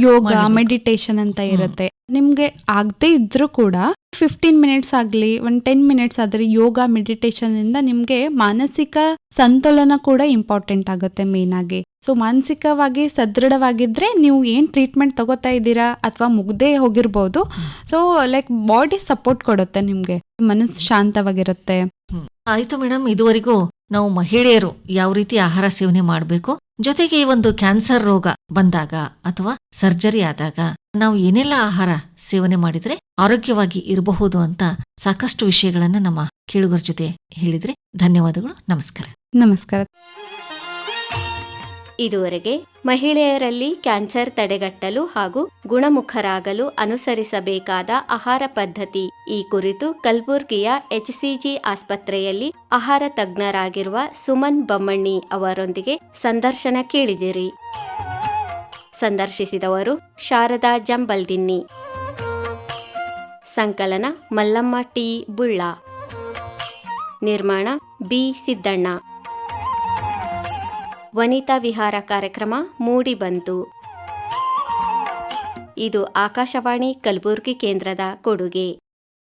ಯೋಗ ಮೆಡಿಟೇಷನ್ ಅಂತ. ಇರುತ್ತೆ. ನಿಮ್ಗೆ ಆಗದೆ ಇದ್ರೂ ಕೂಡ ಫಿಫ್ಟೀನ್ ಮಿನಿಟ್ಸ್ ಆಗಲಿ, ಒಂದು ಟೆನ್ ಮಿನಿಟ್ಸ್ ಆದರೆ ಯೋಗ ಮೆಡಿಟೇಷನ್ ಇಂದ ನಿಮ್ಗೆ ಮಾನಸಿಕ ಸಂತುಲನ ಕೂಡ ಇಂಪಾರ್ಟೆಂಟ್ ಆಗುತ್ತೆ ಮೇನ್ ಆಗಿ. ಸೊ ಮಾನಸಿಕವಾಗಿ ಸದೃಢವಾಗಿದ್ರೆ ನೀವು ಏನ್ ಟ್ರೀಟ್ಮೆಂಟ್ ತಗೋತಾ ಇದ್ದೀರಾ ಅಥವಾ ಮುಗ್ದೇ ಹೋಗಿರ್ಬೋದು. ಸೊ ಲೈಕ್ ಬಾಡಿ ಸಪೋರ್ಟ್ ಕೊಡುತ್ತೆ ನಿಮ್ಗೆ. ಮನಸ್ಸು ಶಾಂತವಾಗಿರುತ್ತೆ. ಆಯ್ತು ಮೇಡಮ್ ಇದುವರೆಗೂ ನಾವು ಮಹಿಳೆಯರು ಯಾವ ರೀತಿ ಆಹಾರ ಸೇವನೆ ಮಾಡಬೇಕು, ಜೊತೆಗೆ ಈ ಒಂದು ಕ್ಯಾನ್ಸರ್ ರೋಗ ಬಂದಾಗ ಅಥವಾ ಸರ್ಜರಿ ಆದಾಗ ನಾವು ಏನೆಲ್ಲ ಆಹಾರ ಸೇವನೆ ಮಾಡಿದ್ರೆ ಆರೋಗ್ಯವಾಗಿ ಇರಬಹುದು ಅಂತ ಸಾಕಷ್ಟು ವಿಷಯಗಳನ್ನ ನಮ್ಮ ಕೇಳುಗರ ಜೊತೆ ಹೇಳಿದ್ರೆ ಧನ್ಯವಾದಗಳು ನಮಸ್ಕಾರ. ನಮಸ್ಕಾರ. ಇದುವರೆಗೆ ಮಹಿಳೆಯರಲ್ಲಿ ಕ್ಯಾನ್ಸರ್ ತಡೆಗಟ್ಟಲು ಹಾಗೂ ಗುಣಮುಖರಾಗಲು ಅನುಸರಿಸಬೇಕಾದ ಆಹಾರ ಪದ್ಧತಿ ಈ ಕುರಿತು ಕಲಬುರ್ಗಿಯ ಎಚ್ಸಿಜಿ ಆಸ್ಪತ್ರೆಯಲ್ಲಿ ಆಹಾರ ತಜ್ಞರಾಗಿರುವ ಸುಮನ್ ಬೊಮ್ಮಣ್ಣಿ ಅವರೊಂದಿಗೆ ಸಂದರ್ಶನ ಕೇಳಿದಿರಿ. ಸಂದರ್ಶಿಸಿದವರು ಶಾರದಾ ಜಂಬಲ್ದಿನ್ನಿ. ಸಂಕಲನ ಮಲ್ಲಮ್ಮ ಟಿ. ಬುಳ್ಳ. ನಿರ್ಮಾಣ ಬಿ. ಸಿದ್ದಣ್ಣ. ವನಿತಾ ವಿಹಾರ ಕಾರ್ಯಕ್ರಮ ಮೂಡಿಬಂತು ಇದು ಆಕಾಶವಾಣಿ ಕಲಬುರಗಿ ಕೇಂದ್ರದ ಕೊಡುಗೆ.